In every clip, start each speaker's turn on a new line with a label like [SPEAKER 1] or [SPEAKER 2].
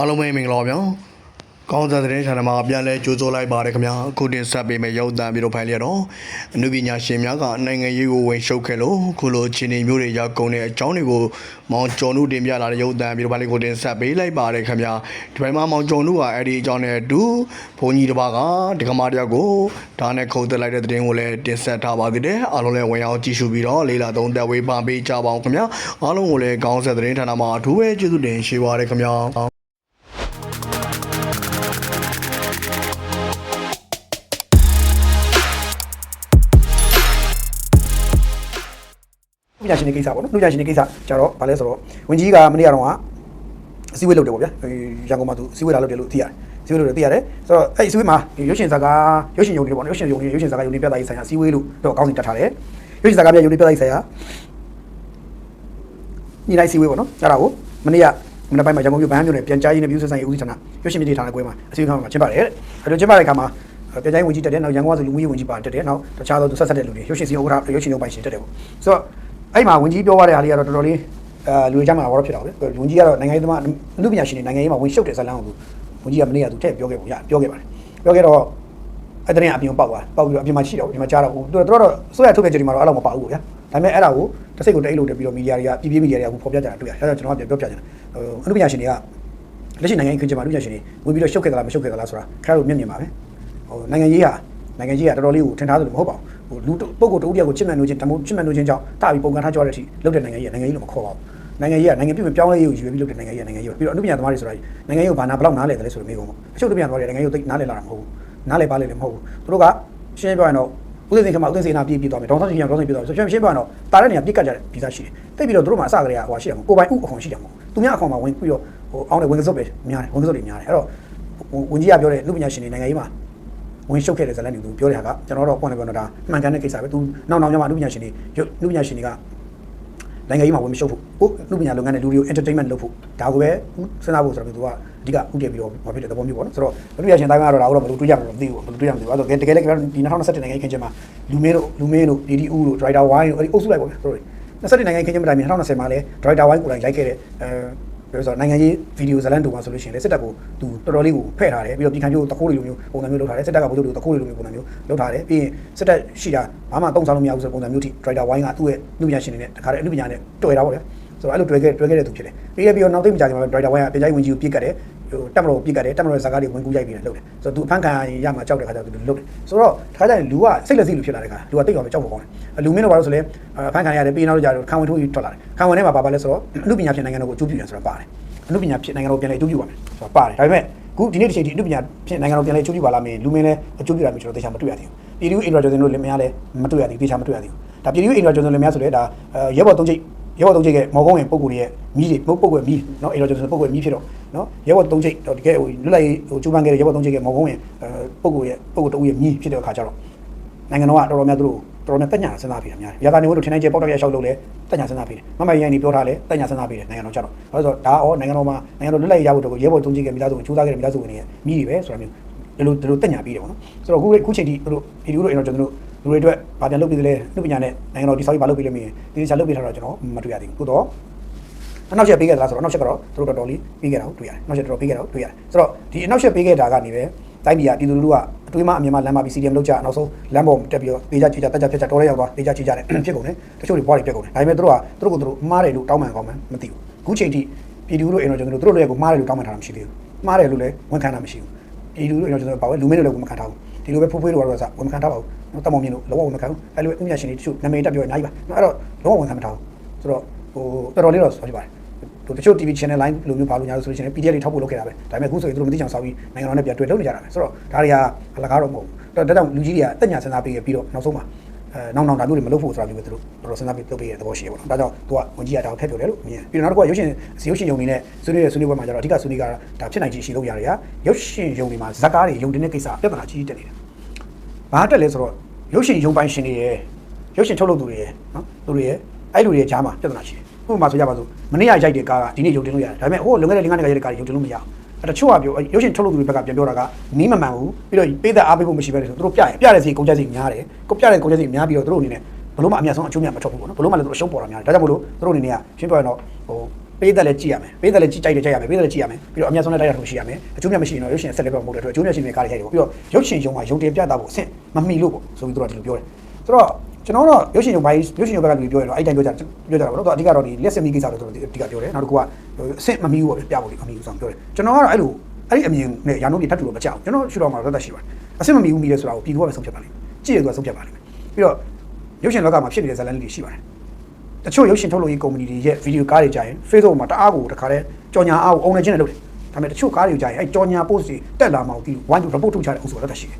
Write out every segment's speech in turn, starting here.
[SPEAKER 1] အားလုံးပဲမင်္ဂလာပါဗျာကောင်းတဲ့တဲ့ channel မှာပြန်လဲကြိုးစိုးလိုက်ပါတယ်ခင်ဗျာအခုတင်ဆက်ပေးမယ့်ရုပ်သံပြီးတော့ဖိုင်လျက်တော့အနုပညာရှင်များကနိုင်ငံရေးကိုဝင်ရှုပ်ခဲ့လို့ခုလိုခြေနေမျိုးတွေရောက်ကုန်တဲ့အကြောင်းတွေကိုမောင်ကျော်နုတင်ပြလာတဲ့ရုပ်သံပြီးတော့ဖိုင်လေးကိုတင်ဆက်ပေးလိုက်ပါတယ်ခင်ဗျာဒီဘက်မှာမောင်ကျော်နုကအဲ့ဒီအကြောင်းနဲ့အတူဘုန်းကြီးတစ်ပါးကဒကမာတယောက်ကိုဒါနဲ့ခုတ်တက်လိုက်တဲ့တဲ့တင်ကိုလည်းတင်ဆက်ထားပါသေးတယ်အားလုံးလည်းဝင်အောင်ကြည့်ရှုပြီးတော့လေးလာသုံးသက်ဝေးပါပေးကြပါအောင်ခင်ဗျာအားလုံးကိုလည်းကောင်းဆက်တဲ့ဌာနမှာအထူးပဲကျေးဇူးတင်ရှိပါတယ်ခင်ဗျာ
[SPEAKER 2] ညာရှင်တဲ့ကိစ္စပေါ့နော်လူညာရှင်တဲ့ကိစ္စကြတော့ဗာလဲဆိုတော့ဝင်ကြီးကမနေ့ကတော့အစည်းအဝေးလုပ်တယ်ပေါ့ဗျာရန်ကုန်မှာသူအစည်းအဝေးလာလုပ်တယ်လို့သိရတယ်အစည်းအဝေးလုပ်တယ်သိရတယ်ဆိုတော့အဲ့အစည်းအဝေးမှာရုပ်ရှင်ဇာတ်ကားရုပ်ရှင်ယုံတွေပေါ့နော်ရုပ်ရှင်ယုံတွေရုပ်ရှင်ဇာတ်ကားယုံတွေပြသရေးဆိုင်ရာအစည်းအဝေးလို့တော့အကောင်းစီတက်ထားတယ်ရုပ်ရှင်ဇာတ်ကားပြယုံတွေပြသရေးဆိုင်ရာညီလိုက်အစည်းအဝေးပေါ့နော်အဲ့ဒါကိုမနေ့ကမနေ့ပိုင်းမှာရန်ကုန်မြို့ဗန်းမြို့နယ်ပြန်ကြားရေးနဲ့ပြည်သူ့ဆိုင်ရာဦးစီးဌာနရုပ်ရှင်ပြည်ဌာနကွဲမှာအစည်းအဝေးမှာကျင်းပတယ်တဲ့အဲ့လိုကျင်းပတဲ့အခါမှာပြန်ကြားရေးဝန်ကြီးတက်တယ်နောက်ရန်ကုန်ကဆိုလူမှုရေးဝန်ကြီးပါတက်တယ်နောက်တခြားသောသူဆက်ဆက်တဲ့လူတွေရုပ်ရှင်စီဥက္ကဋ္ဌရုပ်ရှင်ရုံပိုင်ရှင်တက်တယ်ပေါ့ဆိုတော့ အဲ့မှာဝန်ကြီးပြောရတဲ့အားလေးကတော့တော်တော်လေးအဲလူတွေကြမှာတော့ဖြစ်တာပဲဝန်ကြီးကတော့နိုင်ငံရေးသမားလူပညာရှင်တွေနိုင်ငံရေးမှာဝင်ရှုပ်တဲ့ဇာတ်လမ်းကိုသူဝန်ကြီးကမနေ့ကသူထည့်ပြောခဲ့ပုံရပြောခဲ့ပါတယ်ပြောခဲ့တော့အဲ့တဲ့နေအပြင်ပေါက်သွားပေါက်ပြီးတော့အပြင်မှာရှိတော့အပြင်မှာကြားတော့သူတို့တော့ဆိုရထုတ်ခဲ့ကြတယ်မှာတော့အဲ့လောက်မပေါက်ဘူးဗျာဒါပေမဲ့အဲ့ဒါကိုတစ်စိတ်ကိုတိတ်လို့တက်ပြီးတော့မီဒီယာတွေကပြည်ပြင်းမီဒီယာတွေကအခုဖော်ပြကြတာတွေ့ရတယ်အဲ့ဒါကျွန်တော်ကပြန်ပြောပြချင်တယ်ဟိုအမှုပညာရှင်တွေကလက်ရှိနိုင်ငံရေးခွင့်ကျမှာလူပညာရှင်တွေဝင်ပြီးတော့ရှုပ်ခဲ့သလားမရှုပ်ခဲ့သလားဆိုတာခါလို့မျက်မြင်ပါပဲဟိုနိုင်ငံရေးဟာနိုင်ငံကြီးကတော်တော်လေးကိုထင်ထားသလိုမဟုတ်ပါဘူး ဟိုလူပုဂ္ဂိုလ်တဦးတယောက်ကိုချစ်မှန်လို့ချင်းတမိုးချစ်မှန်လို့ချင်းကြောင့်တာပြီးပုံကန်ထားကြတဲ့အထိလုပ်တဲ့နိုင်ငံကြီးကနိုင်ငံကြီးလို့မခေါ်ပါဘူးနိုင်ငံကြီးကနိုင်ငံပြည်ပြောင်းလဲရေးကိုယူပြီးလုပ်တဲ့နိုင်ငံကြီးကနိုင်ငံကြီးပြီးတော့အနုပညာသမားတွေဆိုတာနိုင်ငံကြီးကိုဘာနာဘလောက်နားလဲတယ်လဲဆိုတော့မိကုန်ပေါ့အချုပ်တပြန်သွားတယ်နိုင်ငံကြီးကိုသိနားလဲလာတာမဟုတ်ဘူးနားလဲပါလေလည်းမဟုတ်ဘူးသူတို့ကရှင်းပြရင်တော့ဥသိစိန်ခမဥသိစိန်နာပြည့်ပြည့်သွားမယ်ဒေါင်းဆောင်ရှင်ဒေါင်းဆောင်ပြည့်သွားမယ်ဆိုရှင်းရှင်းပြရင်တော့တားတဲ့နေရာပြစ်ကတ်ကြတဲ့ဗီဇာရှိတယ်တိတ်ပြီးတော့သူတို့မှာအစကတည်းကဟိုရှိတယ်မဟုတ်ကိုပိုင်ဥအခွန်ရှိတယ်မဟုတ်သူများအခွန်မှာဝင်ပြီးတော့ဟိုအောင်းတဲ့ဝင်ကစုပ်ပဲများတယ်ဝင်ကစုပ်တွေများတယ်အဲ့တော့ဝင်ကြီးကပြောတဲ့လူပညာရှင်တွေနိုင်ငံရေးမှာ ဝင်ရှုပ်ခဲ့တဲ့ဇာတ်လမ်းတွေသူပြောတဲ့ဟာကကျွန်တော်တော့ပွင့်တယ်ပြောတော့ဒါမှန်ကန်တဲ့ကိစ္စပဲသူနောက်နောက်ကျမှလူပညာရှင်တွေလူပညာရှင်တွေကနိုင်ငံရေးမှာဝင်မရှုပ်ဖို့ဟုတ်လူပညာလုပ်ငန်းနဲ့လူတွေကို entertainment လုပ်ဖို့ဒါကိုပဲစဉ်းစားဖို့ဆိုတော့သူကအဓိကဥတည်ပြီးတော့ဘာဖြစ်တဲ့သဘောမျိုးပေါ့နော်ဆိုတော့လူပညာရှင်တိုင်းကတော့ဒါကတော့ဘယ်လိုတွေးကြမလဲမသိဘူးဘယ်လိုတွေးရမလဲအဲ့တော့တကယ်လည်းဒီ2021နိုင်ငံရေးခင်းချင်းမှာလူမင်းတို့လူမင်းတို့ DDU တို့ Driver Y တို့အဲ့ဒီအုပ်စုလိုက်ပေါ့ဗျာတို့21နိုင်ငံရေးခင်းချင်းမတိုင်မီ2020မှာလည်း Driver Y ကိုယ်တိုင်လိုက်ခဲ့တဲ့အဲ ပြောဆိုနိုင်ငံရေးဗီဒီယိုဇာတ်လမ်းတူမှာဆိုလို့ရှိရင်လည်းစစ်တပ်ကိုသူတော်တော်လေးကိုဖဲ့ထားတယ်ပြီးတော့ပြည်ခံမျိုးတခိုးတွေလိုမျိုးပုံစံမျိုးလုပ်ထားတယ်စစ်တပ်ကဗိုလ်ချုပ်တွေတခိုးတွေလိုမျိုးပုံစံမျိုးလုပ်ထားတယ်ပြီးရင်စစ်တပ်ရှိတာဘာမှတုံ့ဆောင်လို့မရဘူးဆိုတဲ့ပုံစံမျိုးထိ Driver Y ကသူ့ရဲ့လူပညာရှင်တွေနဲ့တခါတည်းအမှုပညာနဲ့တွေ့တာပေါ့ဗျာဆိုတော့အဲ့လိုတွေ့ခဲ့တွေ့ခဲ့တဲ့သူဖြစ်တယ်ပြီးရပြီးတော့နောက်သိမကြခင်မှာ Driver Y ကပြန်ကြိုင်ဝင်ကြီးကိုပြစ်ကတ်တယ်ဟိုတက်မလို့ပြစ်ကတ်တယ်တက်မလို့ဇာကားတွေဝင်ကူးရိုက်ပြီးတယ်လုပ်တယ်ဆိုတော့သူအဖန်ခံရမှာကြောက်တဲ့ခါကျတော့သူလုပ်တယ်ဆိုတော့တခါကျရင်လူကစိတ်လက်စိတ်လူဖြစ်လာတဲ့ခါလူကတိတ်အောင်ကြောက်ဖို့ကောင်းတယ် လူမင်းတို့ဘာလို့ဆိုလဲအဖန်ခံရတယ်ပြီးနောက်ကြတော့ခံဝင်ထိုးပြီးထွက်လာတယ်ခံဝင်ထဲမှာပါပါလဲဆိုတော့အမှုပညာဖြစ်နိုင်ငံတော်ကိုအကျိုးပြုတယ်ဆိုတာပါတယ်အမှုပညာဖြစ်နိုင်ငံတော်ပြန်လဲအကျိုးပြုပါမယ်ဆိုတာပါတယ်ဒါပေမဲ့ခုဒီနေ့ဒီချိန်ဒီအမှုပညာဖြစ်နိုင်ငံတော်ပြန်လဲအကျိုးပြုပါလားမင်းလူမင်းလဲအကျိုးပြုတာမျိုးကျွန်တော်သေချာမတွေ့ရသေးဘူးပြည်သူ့အင်ဒရာဂျွန်တို့လည်းမရလဲမတွေ့ရသေးဘူးသေချာမတွေ့ရသေးဘူးဒါပြည်သူ့အင်ဒရာဂျွန်တို့လည်းမရဆိုလဲဒါရဲဘော်သုံးချိတ်ရဲဘော်သုံးချိတ်ကမော်ကုန်းဝင်ပုံကိုယ်ရဲ့မီးတွေပုံကိုယ်မီးနော်အင်ဒရာဂျွန်ပုံကိုယ်မီးဖြစ်တော့နော်ရဲဘော်သုံးချိတ်တော့တကယ်ဟိုလွတ်လိုက်ဟိုကျူပန်ခဲ့တဲ့ရဲဘော်သုံးချိတ်ကမော်ကုန်းဝင်ပုံကိုယ်ရဲ့ပုံကိုယ်တူရဲ့မီးဖြစ်တဲ့အခါကျတော့နိုင်ငံတော်ကတော်တော်များသူတို့ တော်တော်များတက်ညာစဉ်းစားပြီးတာများတယ်။ရတာနေဝတ်တို့ထင်းနိုင်ကျပေါက်တော့ရရှောက်လို့လဲတက်ညာစဉ်းစားပြီးတယ်။မမရိုင်းနေပြောထားလဲတက်ညာစဉ်းစားပြီးတယ်နိုင်ငံတော်ကျတော့။ဘာလို့ဆိုတော့ဒါအောနိုင်ငံတော်မှာနိုင်ငံတော်လွတ်လပ်ရေးရဖို့တော့ရဲဘော်သုံးချိတ်ကမိသားစုကိုစူးစမ်းခဲ့တဲ့မိသားစုဝင်တွေရဲ့မီးတွေပဲဆိုတာမျိုးဒီလိုဒီလိုတက်ညာပြီးတယ်ပေါ့နော်။ဆိုတော့အခုအခုချိန်ထိသူတို့ဒီလိုတို့အင်တော်ကျွန်တော်တို့လူတွေအတွက်ဗာပြန်လုပ်ပြီးတယ်လူပညာနဲ့နိုင်ငံတော်ဒီဆောက်ရေးဗာလုပ်ပြီးလဲမင်းဒီချာလုပ်ပြီးထားတော့ကျွန်တော်မတွေ့ရသေးဘူး။သို့တော့အနောက်ချက်ပေးခဲ့သလားဆိုတော့အနောက်ချက်ကတော့သူတို့တော်တော်လေးပေးခဲ့တာကိုတွေ့ရတယ်။အနောက်ချက်တော်တော်ပေးခဲ့တာကိုတွေ့ရတယ်။ဆိုတော့ဒီအနောက်ချက်ပေးခဲ့တာကနေပဲ တိုင်းပြည်ကပြည်သူလူထုကအတွေးမှအမြင်မှလမ်းမပြီး CDM လောက်ကြနောက်ဆုံးလမ်းပေါ်တက်ပြီးတော့ဒေကြချီကြတက်ကြဖြတ်ကြတော်ရဲရောက်သွားဒေကြချီကြတယ်ဖြစ်ကုန်တယ်တချို့တွေဘွားတွေပြက်ကုန်တယ်ဒါပေမဲ့သူတို့ကသူတို့ကသူတို့မှားတယ်လို့တောင်းပန်ကောင်းမှမသိဘူးအခုချိန်ထိပြည်သူတို့အိမ်တော်ကျွန်တော်တို့တို့လည်းကိုမှားတယ်လို့တောင်းပန်ထားတာမရှိသေးဘူးမှားတယ်လို့လည်းဝန်ခံတာမရှိဘူးပြည်သူတို့အိမ်တော်ကျွန်တော်ပါဝဲလူမင်းတို့လည်းဝန်ခံထားဘူးဒီလိုပဲဖိုးဖွေးတို့ကတော့စဝန်ခံထားပါဘူးနော်တမောင်မြင့်တို့လောကဝန်ခံဘူးအဲ့လိုအမြရှင်တွေတချို့နာမည်တက်ပြောအများကြီးပါနော်အဲ့တော့လောကဝန်ခံမထားဘူးဆိုတော့ဟိုတော်တော်လေးတော့ဆိုပြပါတယ် တို့တချို့ TV channel line လိုမျိုးပါလို့ညာလို့ဆိုလို့ရှိရင် PDF တွေထောက်ဖို့လုပ်ခဲ့တာပဲဒါပေမဲ့အခုဆိုရင်တို့မသိချင်ဆောင်ပြီးနိုင်ငံတော်နဲ့ပြန်တွေ့လုပ်နေကြတာပဲဆိုတော့ဒါတွေကအလကားတော့မဟုတ်ဘူးဒါကြောင့်လူကြီးတွေကတက်ညာစဉ်းစားပြီးပြီးတော့နောက်ဆုံးမှာအဲနောက်နောက်ဒါမျိုးတွေမလုပ်ဖို့ဆိုတာမျိုးပဲသူတို့တော်တော်စဉ်းစားပြီးလုပ်ပေးရတဲ့သဘောရှိရပါတော့ဒါကြောင့်သူကဝန်ကြီးကဒါကိုထည့်ပြောတယ်လို့မြင်ပြီးတော့နောက်တစ်ခုကရုပ်ရှင်ရုပ်ရှင်ယုံနေနဲ့ဆွေးနွေးတဲ့ဆွေးနွေးပွဲမှာကျတော့အဓိကဆွေးနွေးကဒါဖြစ်နိုင်ချေရှိလို့ရတယ်ကရုပ်ရှင်ယုံနေမှာဇက်ကားတွေယုံတင်တဲ့ကိစ္စပြဿနာကြီးကြီးတက်နေတယ်ဘာတက်လဲဆိုတော့ရုပ်ရှင်ယုံပိုင်ရှင်တွေရဲ့ရုပ်ရှင်ထုတ်လုပ်သူတွေရဲ့နော်သူတွေရဲ့အဲ့လူတွေရဲ့ကြားမှာပြဿနာရှိတယ် ဥပမာဆိုကြပါစို့မနေ့ကရိုက်တဲ့ကားကဒီနေ့ယုံတင်လို့ရတယ်ဒါပေမဲ့ဟိုလွန်ခဲ့တဲ့၄-၅နှစ်ကရိုက်တဲ့ကားတွေယုံတင်လို့မရဘူးအဲ့တချို့ကပြောရုပ်ရှင်ထုတ်လုပ်သူတွေဘက်ကပြန်ပြောတာကနီးမမှန်ဘူးပြီးတော့ပေးသက်အားပေးဖို့မရှိပဲလေဆိုသူတို့ပြရပြတဲ့စီကုန်ကြစီများတယ်ကိုပြတဲ့ကုန်ကြစီများပြီးတော့သူတို့အနေနဲ့ဘလို့မှအများဆုံးအကျိုးများမထွက်ဘူးပေါ့နော်ဘလို့မှလည်းသူတို့အရှုံးပေါ်တာများတယ်ဒါကြောင့်မလို့သူတို့အနေနဲ့ကရှင်းပြောရင်တော့ဟိုပေးသက်လည်းကြည့်ရမယ်ပေးသက်လည်းကြည့်ကြိုက်တယ်ကြိုက်ရမယ်ပေးသက်လည်းကြည့်ရမယ်ပြီးတော့အများဆုံးလည်းတိုက်ရထုတ်ရှိရမယ်အကျိုးမြတ်မရှိရင်တော့ရုပ်ရှင်ဆက်လက်ပြမဟုတ်တဲ့အတွက်အကျိုးမြတ်ရှိနေတဲ့ကားတွေရိုက်တယ်ပေါ့ပြီးတော့ရုပ်ရှင်ရုံမှာရုံတင်ပြတာဖို့အဆင့်မမီလို့ပေါ့ဆိုပြီးသူတို့ကဒီလိုပြောတယ်ဆိုတော့ ကျွန်တော်တို့ရုပ်ရှင်ရုံပိုင်းရုပ်ရှင်ရုံဘက်ကလူပြောရတော့အဲ့တိုင်းပြောကြပြောကြတာပေါ့နော်သူအဓိကတော့ဒီလက်စမီကိစ္စလို့သူတို့အဓိကပြောတယ်နောက်တစ်ခုကအဆင့်မမီဘူးပေါ့ပြဖို့လေအမီဘူးဆောင်ပြောတယ်ကျွန်တော်ကတော့အဲ့လိုအဲ့ဒီအမြင်နဲ့ရာနှုန်းပြထပ်တူလို့မကြောက်ကျွန်တော်ရှုတော့မှာတော့သက်ရှိပါတယ်အဆင့်မမီဘူးမီလဲဆိုတာကိုပြည်သူကပဲဆုံးဖြတ်ပါလိမ့်မယ်ကြည့်ရသူကဆုံးဖြတ်ပါလိမ့်မယ်ပြီးတော့ရုပ်ရှင်လောကမှာဖြစ်နေတဲ့ဇာတ်လမ်းလေးတွေရှိပါတယ်တချို့ရုပ်ရှင်ထုတ်လုပ်ရေးကုမ္ပဏီတွေရဲ့ဗီဒီယိုကားတွေကြာရင် Facebook မှာတအားကိုတခါတည်းကြော်ညာအားကိုအုံနေချင်းနဲ့လုပ်တယ်ဒါပေမဲ့တချို့ကားတွေကြာရင်အဲကြော်ညာ post တွေတက်လာမှကိုဒီ one to report ထုတ်ချတဲ့အုပ်စုကတော့တက်ရှိတယ်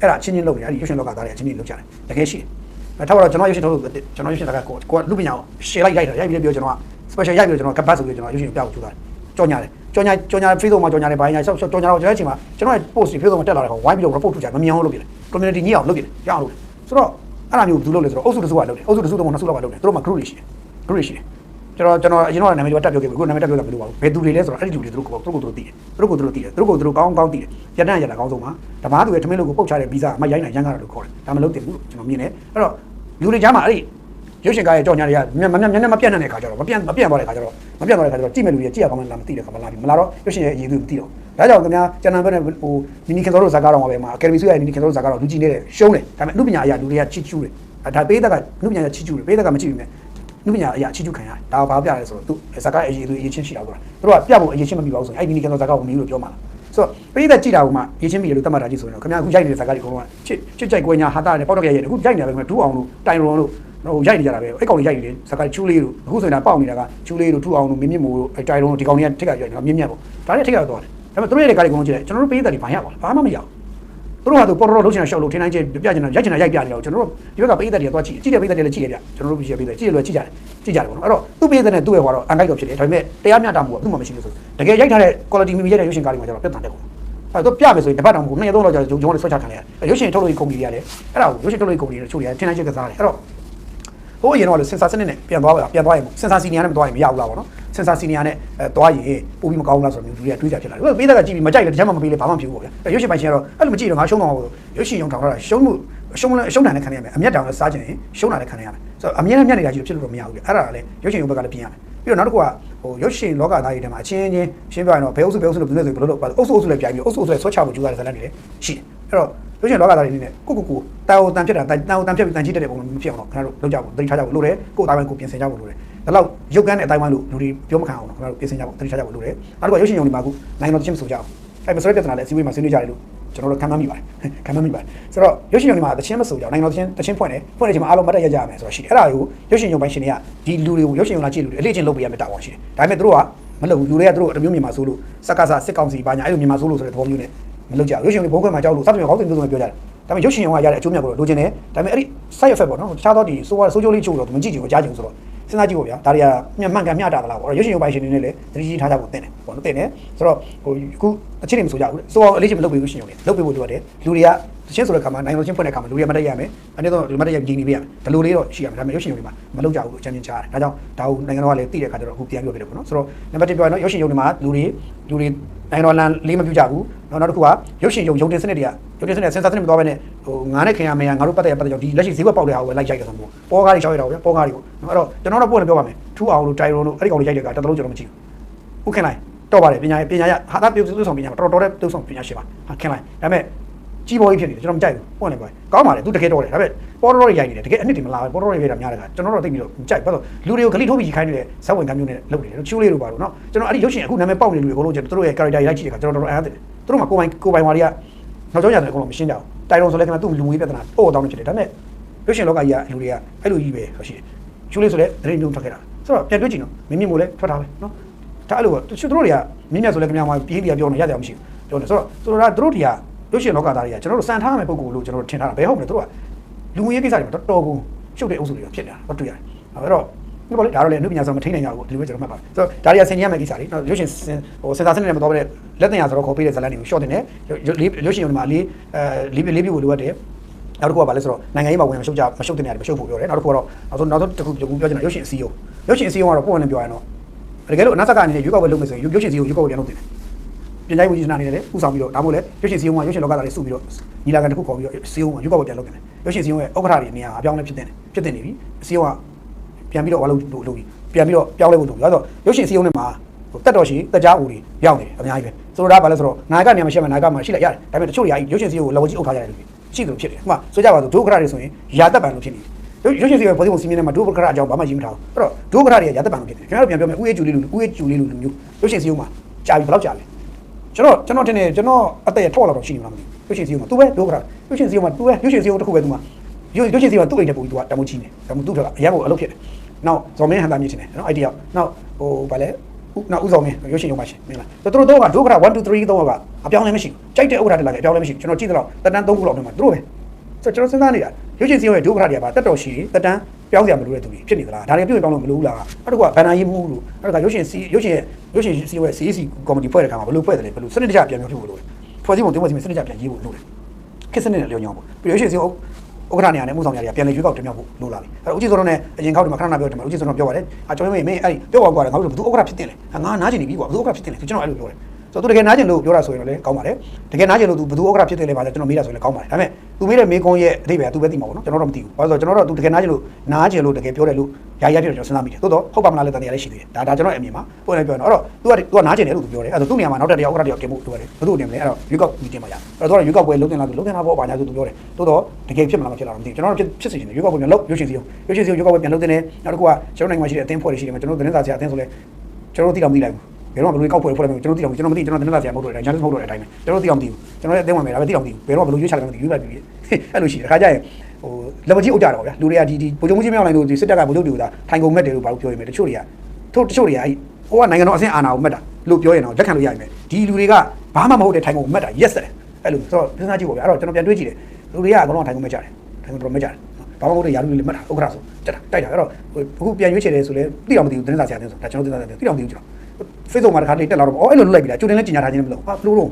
[SPEAKER 2] အဲ့ဒါအချင်းချင်းလုပ်နေအဲ့ဒီရုပ်ရှင်လောကသားတွေအချင်းချင်းလုပ်ကြတယ်တကယ်ရှိတယ်အဲ ထားပါတော့ကျွန်တော်ရုပ်ရှင်ထုတ်လို့ကျွန်တော်ရုပ်ရှင်တကကိုကိုကလူပညာကို share လိုက်ရိုက်တာရိုက်ပြီးပြောကျွန်တော်က special ရိုက်ပြီးကျွန်တော်ကပတ်ဆိုပြီးကျွန်တော်ရုပ်ရှင်ပြကိုကြိုးတာကြော်ညာတယ်ကြော်ညာကြော်ညာ Facebook မှာကြော်ညာတယ်ဘာညာဆောက်ကြော်ညာတော့ကျွန်တော်အချိန်မှာကျွန်တော်ရဲ့ post တွေ Facebook မှာတက်လာတဲ့ကောင်ဝိုင်းပြီးတော့ report ထုတ်ချမမြင်အောင်လုပ်ပြတယ် community ညစ်အောင်လုပ်ပြတယ်ရအောင်လုပ်တယ်ဆိုတော့အဲ့ဒါမျိုးဘယ်သူလုပ်လဲဆိုတော့အုပ်စုတစ်စုကလုပ်တယ်အုပ်စုတစ်စုတော့နှစ်စုလောက်ကလုပ်တယ်သူတို့မှာ group တွေရှိတယ် group တွေရှိတယ် ကျွန်တော်ကျွန်တော်အရင်တော့နာမည်တွေတက်ပြောခဲ့ပြီခုနာမည်တက်ပြောတာမလို့ပါဘူးဘယ်သူတွေလဲဆိုတော့အဲ့ဒီလူတွေသူတို့ကိုသူတို့ကိုသူတို့တည်တယ်သူတို့ကိုသူတို့တည်တယ်သူတို့ကိုသူတို့ကောင်းကောင်းတည်တယ်ရတနာရတာကောင်းဆုံးပါဓမ္မသူရဲ့ထမင်းလို့ကိုပုတ်ချတဲ့ဗီဇာအမရိုင်းနိုင်ရမ်းကားလို့ခေါ်တယ်ဒါမလုပ်တင်ဘူးကျွန်တော်မြင်တယ်အဲ့တော့လူတွေကြားမှာအဲ့ဒီရုပ်ရှင်ကားရဲ့ကြော်ညာတွေကမမမျက်နှာမပြတ်နိုင်တဲ့ခါကျတော့မပြတ်မပြတ်သွားတဲ့ခါကျတော့မပြတ်သွားတဲ့ခါကျတော့ကြည့်မဲ့လူတွေကြည့်ရကောင်းမှလားမသိတဲ့ခါမှလာပြီမလာတော့ရုပ်ရှင်ရဲ့အရေးသူမသိတော့ဒါကြောင့်ခင်ဗျာကျန်တဲ့ဘက်နဲ့ဟိုနီနီခင်စောတို့ဇာတ်ကားတော်မှာပဲမှာအကယ်ဒမီစုရဲ့နီနီခင်စောတို့ဇာတ်ကားတော်လူကြည့်နေတယ်ရှုံးတယ်ဒါပေမဲ့အမှုပညာအရာလူတွေကချစ်ကျူးတယ်ဒါပေးသက်ကလူပညာရဲ့ချစ်ကျူးတယ်ပေးသက်ကမချစ်ဘူးမြဲ နုပညာအရာအချီးကျူးခံရတယ်ဒါကဘာပြလဲဆိုတော့သူဇကာအရေးသူအရေးချင်းရှိတာပေါ့သူတို့ကပြဖို့အရေးချင်းမပြီးပါဘူးဆိုရင်အဲ့ဒီနီကန်ဇကာကိုမီးလို့ပြောမှာလားဆိုတော့ပိသက်ကြည့်တာကမှအရေးချင်းပြီးလို့တတ်မှတ်တာကြည့်ဆိုရင်တော့ခင်ဗျာအခုရိုက်နေတဲ့ဇကာတွေအကုန်လုံးကချစ်ချစ်ကြိုက်ကွဲညာဟာတာနဲ့ပေါက်တော့ရိုက်ရတယ်အခုရိုက်နေတာပဲခင်ဗျာဒူးအောင်လို့တိုင်ရွန်လို့ဟိုရိုက်နေကြတာပဲအဲ့ကောင်တွေရိုက်နေတယ်ဇကာချူးလေးတို့အခုဆိုရင်ဒါပေါက်နေတာကချူးလေးတို့ထူအောင်လို့မြင့်မြင့်မို့အဲ့တိုင်ရွန်တို့ဒီကောင်တွေကထိက်ကရိုက်နေတာမြင့်မြတ်ပေါ့ဒါနဲ့ထိက်ကသွားတယ်ဒါပေမဲ့သူတို့ရဲ့ကားတွေအကုန်လုံးကြည့်လိုက်ကျွန်တော်တို့ပိသက်တွေဘာရပါလဲဘာမှမရဘူး သူတို့ကသူပေါ်တော့လုံးချင်တာရှောက်လို့ထင်းတိုင်းချင်းပြချင်တာရိုက်ချင်တာရိုက်ပြနေတော့ကျွန်တော်တို့ဒီဘက်ကပိသက်တွေသွားကြည့်ကြည့်တယ်ပိသက်တွေလည်းကြည့်ရပြကျွန်တော်တို့ပြည့်ပိသက်ကြည့်ရလို့ကြည့်ကြတယ်ကြည့်ကြတယ်ပေါ့နော်အဲ့တော့သူ့ပိသက်နဲ့သူ့ရဲ့ဟောတော့အန်ကိုက်တော့ဖြစ်တယ်ဒါပေမဲ့တရားမျှတမှုကသူ့မှာမရှိလို့ဆိုတကယ်ရိုက်ထားတဲ့ quality မီမီရိုက်တဲ့ရုပ်ရှင်ကားတွေမှာကျတော့ပြတ်တန်တယ်ပေါ့အဲ့တော့ပြမယ်ဆိုရင်တစ်ပတ်တောင်မဟုတ်နှစ်ရက်သုံးလောက်ကြာဂျုံဂျုံနဲ့ဆွဲချခံရတယ်ရုပ်ရှင်ထုတ်လို့ကုမ္ပဏီတွေကလည်းအဲ့ဒါကိုရုပ်ရှင်ထုတ်လို့ကုမ္ပဏီတွေချို့တွေကထင်းတိုင်းချင်းကစားတယ်အဲ့တော့ဟိုအရင်တော့လေစင်ဆာစနစ်နဲ့ပြန်သွားပါပြန်သွားရင်စင်ဆာစီနီယာနဲ့မသွားရင်မရဘူးလားပေါ့နော် စင်ဆာစီနီယာနဲ့အဲသွားရင်ပို့ပြီးမကောင်းဘူးလားဆိုတော့မျိုးလူတွေကတွေးကြဖြစ်လာတယ်ပေးတဲ့ကကြည့်ပြီးမကြိုက်လည်းတခြားမှမပေးလေဘာမှမဖြစ်ဘူးပေါ့ဗျာရုပ်ရှင်ပိုင်ရှင်ကတော့အဲ့လိုမကြည့်တော့ငါရှုံးတော့ရုပ်ရှင်ရုံထောင်တော့ရှုံးမှုရှုံးလဲရှုံးတာနဲ့ခံရမယ်အမျက်တောင်လည်းစားချင်ရင်ရှုံးတာလည်းခံရမယ်ဆိုတော့အမြဲတမ်းမျက်နေတာကြီးဖြစ်လို့တော့မရဘူးဗျအဲ့ဒါလည်းရုပ်ရှင်ရုံဘက်ကလည်းပြင်ရမယ်ပြီးတော့နောက်တစ်ခုကဟိုရုပ်ရှင်လောကသားတွေထဲမှာအချင်းချင်းရှင်းပြရင်တော့ဘယ်အုပ်စုဘယ်အုပ်စုလို့ဘယ်လိုဆိုဘယ်လိုလုပ်ပါအုပ်စုအုပ်စုလည်းပြိုင်ပြီးအုပ်စုအုပ်စုလည်းဆွဲချဖို့ကြိုးစားတဲ့ဇာတ်လမ်းတွေလည်းရှိတယ်အဲ့တော့ရုပ်ရှင်လောကသားတွေအနေနဲ့ကိုကိုကိုတာဝတန်ဖြစ်တာတာဝတန်ဖြစ်ပြီးတန်ကြည့်တဲ့ပုံမဖြစ်အောင်တော့ခင်ဗျားတို့လုပ်ကြဖို့တိတ်ထားကြဖို့လိုတယ်ကိုယ်အတိုင်းကိုပြင်ဆင်ကြဖို့လိုတယ် ဒါတော့ရုပ်ကန်းတဲ့အတိုင်းဝိုင်းလို့လူတွေပြောမခံအောင်တော့ခင်ဗျားတို့ပြင်ဆင်ကြဖို့တိတ်ထားကြဖို့လိုတယ်နောက်တစ်ခုရုပ်ရှင်ရုံဒီမှာအခုနိုင်ငံတော်ချင်းမဆိုကြအောင်အဲ့မဆိုတဲ့ပြဿနာလည်းအစည်းအဝေးမှာဆွေးနွေးကြတယ်လို့ကျွန်တော်တို့ခံမှန်းမိပါတယ်ခံမှန်းမိပါတယ်ဆိုတော့ရုပ်ရှင်ရုံဒီမှာတချင်းမဆိုကြအောင်နိုင်ငံတော်ချင်းတချင်းဖွင့်တယ်ဖွင့်တဲ့ချိန်မှာအားလုံးမတ်တက်ရကြရမယ်ဆိုတော့ရှိတယ်အဲ့ဒါကိုရုပ်ရှင်ရုံပိုင်းရှင်တွေကဒီလူတွေကိုရုပ်ရှင်ရုံလာကြည့်လူတွေအလေးချင်းလုပ်ပေးရမယ်တာဝန်ရှိတယ်ဒါပေမဲ့တို့ကမလုပ်ဘူးလူတွေကတို့အတမျိုးမြန်မာဆိုလို့စက္ကစစစ်ကောင်စီဘာညာအဲ့လိုမြန်မာဆိုလို့ဆိုတဲ့သဘောမျိုးနဲ့မလုပ်ကြဘူးရုပ်ရှင်တွေဘုံခွဲမှာကြောက်လို့စသဖြင့်ခေါင်းစဉ်မျိုးစုံပြောကြတယ်ဒါပေမဲ့ရုပ်ရှင်ရုံကရတဲ့အကျိုးမြတ်ကိုတော့လိုချင်တယ်ဒါပေမဲ့အဲ့ဒီ side effect ပေါ့နော်တခြားသောဒီဆိုးဆိုးကျိုးလေးချို့တော့မကြည့်ချင်ဘူးကြားချင်ဆိုတော့ စဉ်းစားကြည့်ဖို့ဗျာဒါတွေကမျက်မှန်ကန်မျှတာသလားပေါ့ရုပ်ရှင်ရုံပိုင်ရှင်တွေနဲ့လည်းသတိကြီးထားကြဖို့တင်တယ်ပေါ့နော်တင်တယ်ဆိုတော့ဟိုအခုအချင်းတွေမဆိုကြဘူးဆိုတော့အလေးချင်းမလုပ်ပေးဘူးရှင်ရုံတွေလုပ်ပေးဖို့လိုတယ်လူတွေကတချင်းဆိုတဲ့ခါမှာနိုင်လို့ချင်းဖွင့်တဲ့ခါမှာလူတွေကမတက်ရမယ်အနည်းဆုံးလူမတက်ရကြီးနေပြရမယ်ဒီလိုလေးတော့ရှိရမယ်ဒါပေမဲ့ရုပ်ရှင်ရုံတွေမှာမလုပ်ကြဘူးအချမ်းချင်းချရတယ်ဒါကြောင့်ဒါကိုနိုင်ငံတော်ကလည်းသိတဲ့ခါကျတော့အခုပြန်ပြောပြတယ်ပေါ့နော်ဆိုတော့နံပါတ်1ပြောရအောင်ရုပ်ရှင်ရုံတွေမှာလူတွေလူတွေ နိုင်ငံတော်လန်လေးမပြကြဘူးနောက်တစ်ခုကရုပ်ရှင်ရုံရုံတင်စနစ်တွေကရုံတင်စနစ်ဆင်ဆာစနစ်မသွားဘဲနဲ့ဟိုငါနဲ့ခင်ရမယ်ငါတို့ပတ်သက်ရပတ်သက်ကြောင့်ဒီလက်ရှိဈေးဘက်ပေါက်တဲ့ဟာကိုပဲလိုက်ရိုက်ကြတာပေါ့ပေါ်ကားတွေရှောက်ရတာပေါ့ဗျာပေါ်ကားတွေပေါ့အဲ့တော့ကျွန်တော်တို့ပို့နေပြောပါမယ်ထူအောင်လို့တိုင်ရွန်လို့အဲ့ဒီကောင်တွေရိုက်တဲ့ကတတလုံးကျွန်တော်မကြည့်ဘူးဟုတ်ခင်လိုက်တော့ပါတယ်ပညာပညာရဟာတာပြုစုဆောင်ပညာတော်တော်တဲ့ပြုစုဆောင်ပညာရှိပါဟာခင်လိုက်ဒါပေမဲ့ ကြီးပေါ်ကြီးဖြစ်နေတယ်ကျွန်တော်မကြိုက်ဘူးပွင့်နေပါကောင်းပါလေသူတကယ်တော်တယ်ဒါပေမဲ့ပေါ်တော်တွေရိုက်နေတယ်တကယ်အနှစ်တွေမလာဘူးပေါ်တော်တွေရိုက်တာများတယ်ခါကျွန်တော်တော့သိပြီးတော့မကြိုက်ဘာလို့လူတွေကိုဂလိထိုးပြီးခိုင်းနေတဲ့ဇက်ဝင်ကမ်းမျိုးနဲ့လုပ်နေတယ်ချိုးလေးတို့ပါတော့နော်ကျွန်တော်အဲ့ဒီရုပ်ရှင်အခုနာမည်ပေါက်နေလူတွေအကုန်လုံးကျွန်တော်တို့ရဲ့ character တွေလိုက်ကြည့်တဲ့ခါကျွန်တော်တော်တော်အားတယ်သူတို့မှာကိုပိုင်ကိုပိုင်မာတွေကနောက်ကျောင်းရတယ်အကုန်လုံးမရှင်းကြဘူးတိုင်တော်ဆိုလဲခင်ဗျသူ့လူငွေပြဿနာပို့တောင်းနေဖြစ်တယ်ဒါပေမဲ့ရုပ်ရှင်လောကကြီးကလူတွေကအဲ့လိုကြီးပဲဆိုရှိတယ်ချိုးလေးဆိုလဲတရင်မျိုးထွက်ခဲ့တာဆိုတော့ပြန်တွေ့ကြည့်နော်မင်းမြင်မို့လဲထွက်တာပဲနော်ဒါအဲ့လိုသူတို့တွေကမင်းမြတ်ဆိုလဲခင်ဗျမှာပြေးပြီးပြောနေရတယ်မရှိဘူးပြောနေဆိုတော့ဆိုတော့သူတို့တွေက ရုပ်ရှင်လောကသားတွေကကျွန်တော်တို့စံထားရမယ့်ပုံကိုလို့ကျွန်တော်တို့ထင်ထားတာဘယ်ဟုတ်မလဲသူတို့ကလူငွေကိစ္စတွေမှာတော်တော်ကိုရှုပ်တဲ့အုပ်စုတွေကဖြစ်နေတာတော့တွေ့ရတယ်အဲ့တော့ဒီပေါ်လေဒါတော့လေအနုပညာဆိုမထိနိုင်ကြဘူးဒီလိုပဲကျွန်တော်မှတ်ပါတယ်ဆိုတော့ဒါတွေကဆင်ကျင်ရမယ့်ကိစ္စတွေနော်ရုပ်ရှင်ဟိုစင်စာစနစ်နဲ့မတော်ဘဲလက်တင်ရဆိုတော့ခေါ်ပေးတဲ့ဇာတ်လမ်းတွေကိုရှော့တင်တယ်ရုပ်ရှင်ရုံဒီမှာလေးအဲလေးလေးပြဖို့လိုအပ်တယ်နောက်တစ်ခုကဘာလဲဆိုတော့နိုင်ငံရေးမှာဝင်မရှုပ်ကြမရှုပ်တင်ရတယ်မရှုပ်ဖို့ပြောတယ်နောက်တစ်ခုကတော့နောက်ဆုံးနောက်ဆုံးတစ်ခုပြောပြောချင်တာရုပ်ရှင်အစည်းအရုံးရုပ်ရှင်အစည်းအရုံးကတော့ပုံနဲ့ပြောရရင်တော့တကယ်လို့အနာဆက်ကအနေနဲ့ရွေးကောက်ပွဲလုပ်မယ်ဆိုရင်ရုပ်ရှင်အစည်းအရုံးရွေးကောက်ပွဲပြန်လုပ်တင်တယ် ပြင်တိုင်းဝန်ကြီးဌာနအနေနဲ့လည်းဥဆောင်ပြီးတော့ဒါမှမဟုတ်လည်းရုပ်ရှင်စည်းရုံးကရုပ်ရှင်လောကသားတွေစုပြီးတော့ညီလာခံတစ်ခုခေါ်ပြီးတော့စည်းရုံးကရွေးကောက်ပွဲပြန်လုပ်တယ်ရုပ်ရှင်စည်းရုံးရဲ့ဥက္ကဋ္ဌတွေနေရာအပြောင်းလဲဖြစ်တဲ့ဖြစ်တဲ့နေပြီစည်းရုံးကပြန်ပြီးတော့ဝါလို့လို့လို့ပြီးပြန်ပြီးတော့ပြောင်းလဲဖို့လိုပြီ။ဒါဆိုရုပ်ရှင်စီးရုံးထဲမှာဟိုတက်တော်ရှိတက်ကြားဦးတွေရောက်နေတယ်အများကြီးပဲ။ဆိုတော့ဒါဘာလဲဆိုတော့နာယကနေရာမရှိမှနာယကမှရှိလိုက်ရတယ်။ဒါပေမဲ့တချို့နေရာကြီးရုပ်ရှင်စီးရုံးကိုလောကြီးအုပ်ထားကြတယ်လို့ရှိတယ်လို့ဖြစ်တယ်။ဥပမာဆိုကြပါစို့ဒုက္ခရတွေဆိုရင်ယာတက်ပံလို့ဖြစ်နေတယ်။ရုပ်ရှင်စီးရုံးပေါ်စီပုံစီမင်းထဲမှာဒုက္ခရအကြောင်းဘာမှရေးမထားဘူး။အဲ့တော့ဒုက္ခရတွေကယာတက်ပံလို့ဖြစ်တယ်။ခင်ဗျားတို့ပြန်ပြောမယ်ဥယေကျူလေးလူဥယေကျူလေးလူမျိုးရုပ်ရှင်စီးရုံးမှာကြာပြီဘယ်လောက်ကြာလဲ။ ကျွန်တော်ကျွန်တော်တင်နေကျွန်တော်အသက်ရထော့လာတော့ရှိနေမှာမဟုတ်ဘူးရွှေရှင်စီကသူပဲဒုက္ခတာရွှေရှင်စီကသူပဲရွှေရှင်စီကတခုပဲသူကရွှေရွှေရှင်စီကသူ့အိမ်ထဲပို့ပြီးသူကတမိုးကြီးနေဒါမှမဟုတ်သူကအရန်ကိုအလုပ်ဖြစ်တယ်နောက်ဇော်မင်းဟန်သားမြင့်တင်တယ်နော်အိုက်ဒီယောက်နောက်ဟိုဗာလဲနောက်ဥဆောင်မင်းရွှေရှင်ရုံပါရှင်မင်းလားသူတို့တော့ကဒုက္ခတာ1 2 3တော့ကအပြောင်းလဲမရှိဘူးကြိုက်တဲ့ဥက္ခတာတက်လာတယ်အပြောင်းလဲမရှိဘူးကျွန်တော်ကြည့်တော့တတန်း3ခုလောက်နေမှာသူတို့ပဲဆိုတော့ကျွန်တော်စဉ်းစားနေတာရွှေရှင်စီရဲ့ဒုက္ခတာတွေကပါတက်တော်ရှိတယ်တတန်း ပြောင်းစရာမလိုတဲ့သူတွေဖြစ်နေသလားဒါတွေပြုတ်ပြောင်းလို့မလိုဘူးလားအဲ့တော့ကဘန်နာရေးမှုလို့အဲ့တော့ကရုပ်ရှင်စီရုပ်ရှင်ရုပ်ရှင်စီးရုံးရဲ့ CAC ကော်မတီဖွဲ့တဲ့ခါမှာဘယ်လိုဖွဲ့တယ်လဲဘယ်လိုစနစ်တကျပြန်ပြောဖြစ်ဖို့လိုလဲဖွဲ့စည်းပုံတင်ဖွဲ့စည်းပုံစနစ်တကျပြန်ရေးဖို့လိုတယ်ခက်စနစ်နဲ့လျော်ညောင်းဖို့ပြီးရုပ်ရှင်စီးရုံးဥက္ကဋ္ဌနေရာနဲ့မှုဆောင်နေရာတွေကပြန်လေရွေးကောက်တင်မြောက်ဖို့လိုလာပြီအဲ့တော့ဦးကြီးစောတော့နဲ့အရင်ခောက်ဒီမှာခဏခဏပြောတယ်မှာဦးကြီးစောတော့ပြောပါတယ်အကျွန်တော်မင်းမင်းအဲ့ဒီပြောပါကွာငါတို့ဘယ်သူဥက္ကဋ္ဌဖြစ်တင်လဲငါနားကျင်နေပြီကွာဘယ်သူဥက္ကဋ္ဌဖြစ်တင်လဲကျွန်တော်အဲ့လိုပြောတယ် ဆိုတော့သူတကယ်နားကျင်လို့ပြောတာဆိုရင်လည်းကောင်းပါတယ်တကယ်နားကျင်လို့သူဘယ်သူဥက္ကဋ္ဌဖြစ်တယ်လဲပါလဲကျွန်တော်မေးတာဆိုရင်လည်းကောင်းပါတယ်ဒါပေမဲ့သူမေးတဲ့မေးခွန်းရဲ့အဓိပ္ပာယ်ကသူပဲသိမှာပေါ့နော်ကျွန်တော်တော့မသိဘူးဘာလို့ဆိုတော့ကျွန်တော်တော့သူတကယ်နားကျင်လို့နားကျင်လို့တကယ်ပြောတယ်လို့ယာယီရဖြစ်တယ်ကျွန်တော်စဉ်းစားမိတယ်သို့တော့ဟုတ်ပါမလားလဲတန်တရားလည်းရှိသေးတယ်ဒါဒါကျွန်တော်အမြင်မှာပုံနဲ့ပြောရင်တော့အဲ့တော့ तू က तू ကနားကျင်တယ်လို့သူပြောတယ်အဲ့တော့သူ့နေရာမှာနောက်တစ်တရားဥက္ကဋ္ဌတယောက်တင်ဖို့လိုတယ်ဘယ်သူတင်မလဲအဲ့တော့ရွေးကောက်မီတင်မှာရအဲ့တော့သူကရွေးကောက်ပွဲလုံးတင်လာသူလုံးတင်လာဖို့အပါညာဆိုသူပြောတယ်သို့တော့တကယ်ဖြစ်မလားမဖြစ်လားမသိဘူးကျွန်တော်တို့ဖြစ်ဖြစ်စီနေရွေးကောက်ပွဲပြန်လုပ်ရွေးရှင်စီရုံရွေးရှင်စီရုံရွေးကောက်ပွဲပြန်လုပ်တင်တယ်နောက်တစ်ခုကကျွန်တော်နိုင်ငံမှာရှိတဲ့အသင်းဖွဲ့တွေရှိတယ်မှာကျွန်တော်သတင်းစာဆရာအသင်းဆိုလဲကျွန်တော်တို့သိတော့မသိလိုက်ဘူး ဘယ်တော့မှဘယ်လိုကောက်ဖွဲ့ဖွဲ့လဲကျွန်တော်သိတော့ကျွန်တော်မသိကျွန်တော်သတင်းစာဆရာမဟုတ်တော့တယ်ဂျာနယ်မဟုတ်တော့တဲ့အတိုင်းပဲကျွန်တော်သိအောင်မသိဘူးကျွန်တော်ရဲ့အသင်းဝင်မယ်ဒါပဲသိအောင်မသိဘူးဘယ်တော့ဘယ်လိုရွေးချယ်လဲမသိဘူးရွေးလိုက်ပြီအဲ့လိုရှိတယ်ခါကြရင်ဟိုလက်မကြီးအုပ်ကြတော့ဗျာလူတွေကဒီဒီဗိုလ်ချုပ်မှုကြီးမြောက်နိုင်လို့ဒီစစ်တပ်ကဗိုလ်ချုပ်တွေကထိုင်ကုန်မဲ့တယ်လို့ဘာလို့ပြောရမလဲတချို့တွေကတို့တချို့တွေကအဲ့ဟိုကနိုင်ငံတော်အဆင့်အာဏာကိုမက်တာလို့ပြောရင်တော့လက်ခံလို့ရရင်ပဲဒီလူတွေကဘာမှမဟုတ်တဲ့ထိုင်ကုန်မက်တာ yes တယ်အဲ့လိုဆိုတော့စဉ်းစားကြည့်ပါဗျာအဲ့တော့ကျွန်တော်ပြန်တွေးကြည့်တယ်လူတွေကအကုန်လုံးထိုင်ကုန်မက်ကြတယ်ထိုင်ကုန်တော်မက်ကြတယ်ဘာမှမဟုတ်တဲ့ယာလူတွေလည်းမက်တာဥက္ကဋ္ဌဆိုတက်တာတိုက်တာအဲ့တော့အခုပြန်ရွေးချယ်တယ်ဆိုလဲသိအောင်မသိဘူးသတင်းစာဆရာတင်းဆိုဒါကျွန်တော်သတင်းစာဆရာသိအောင်မသိဘူးကျွန်တော် Facebook မှာတစ်ခါလေးတက်လာတော့အော်အဲ့လိုလုပ်လိုက်ပြီလားကြိုတင်လည်းကြီးညာထားခြင်းမလုပ်ဟာဘလို့တော့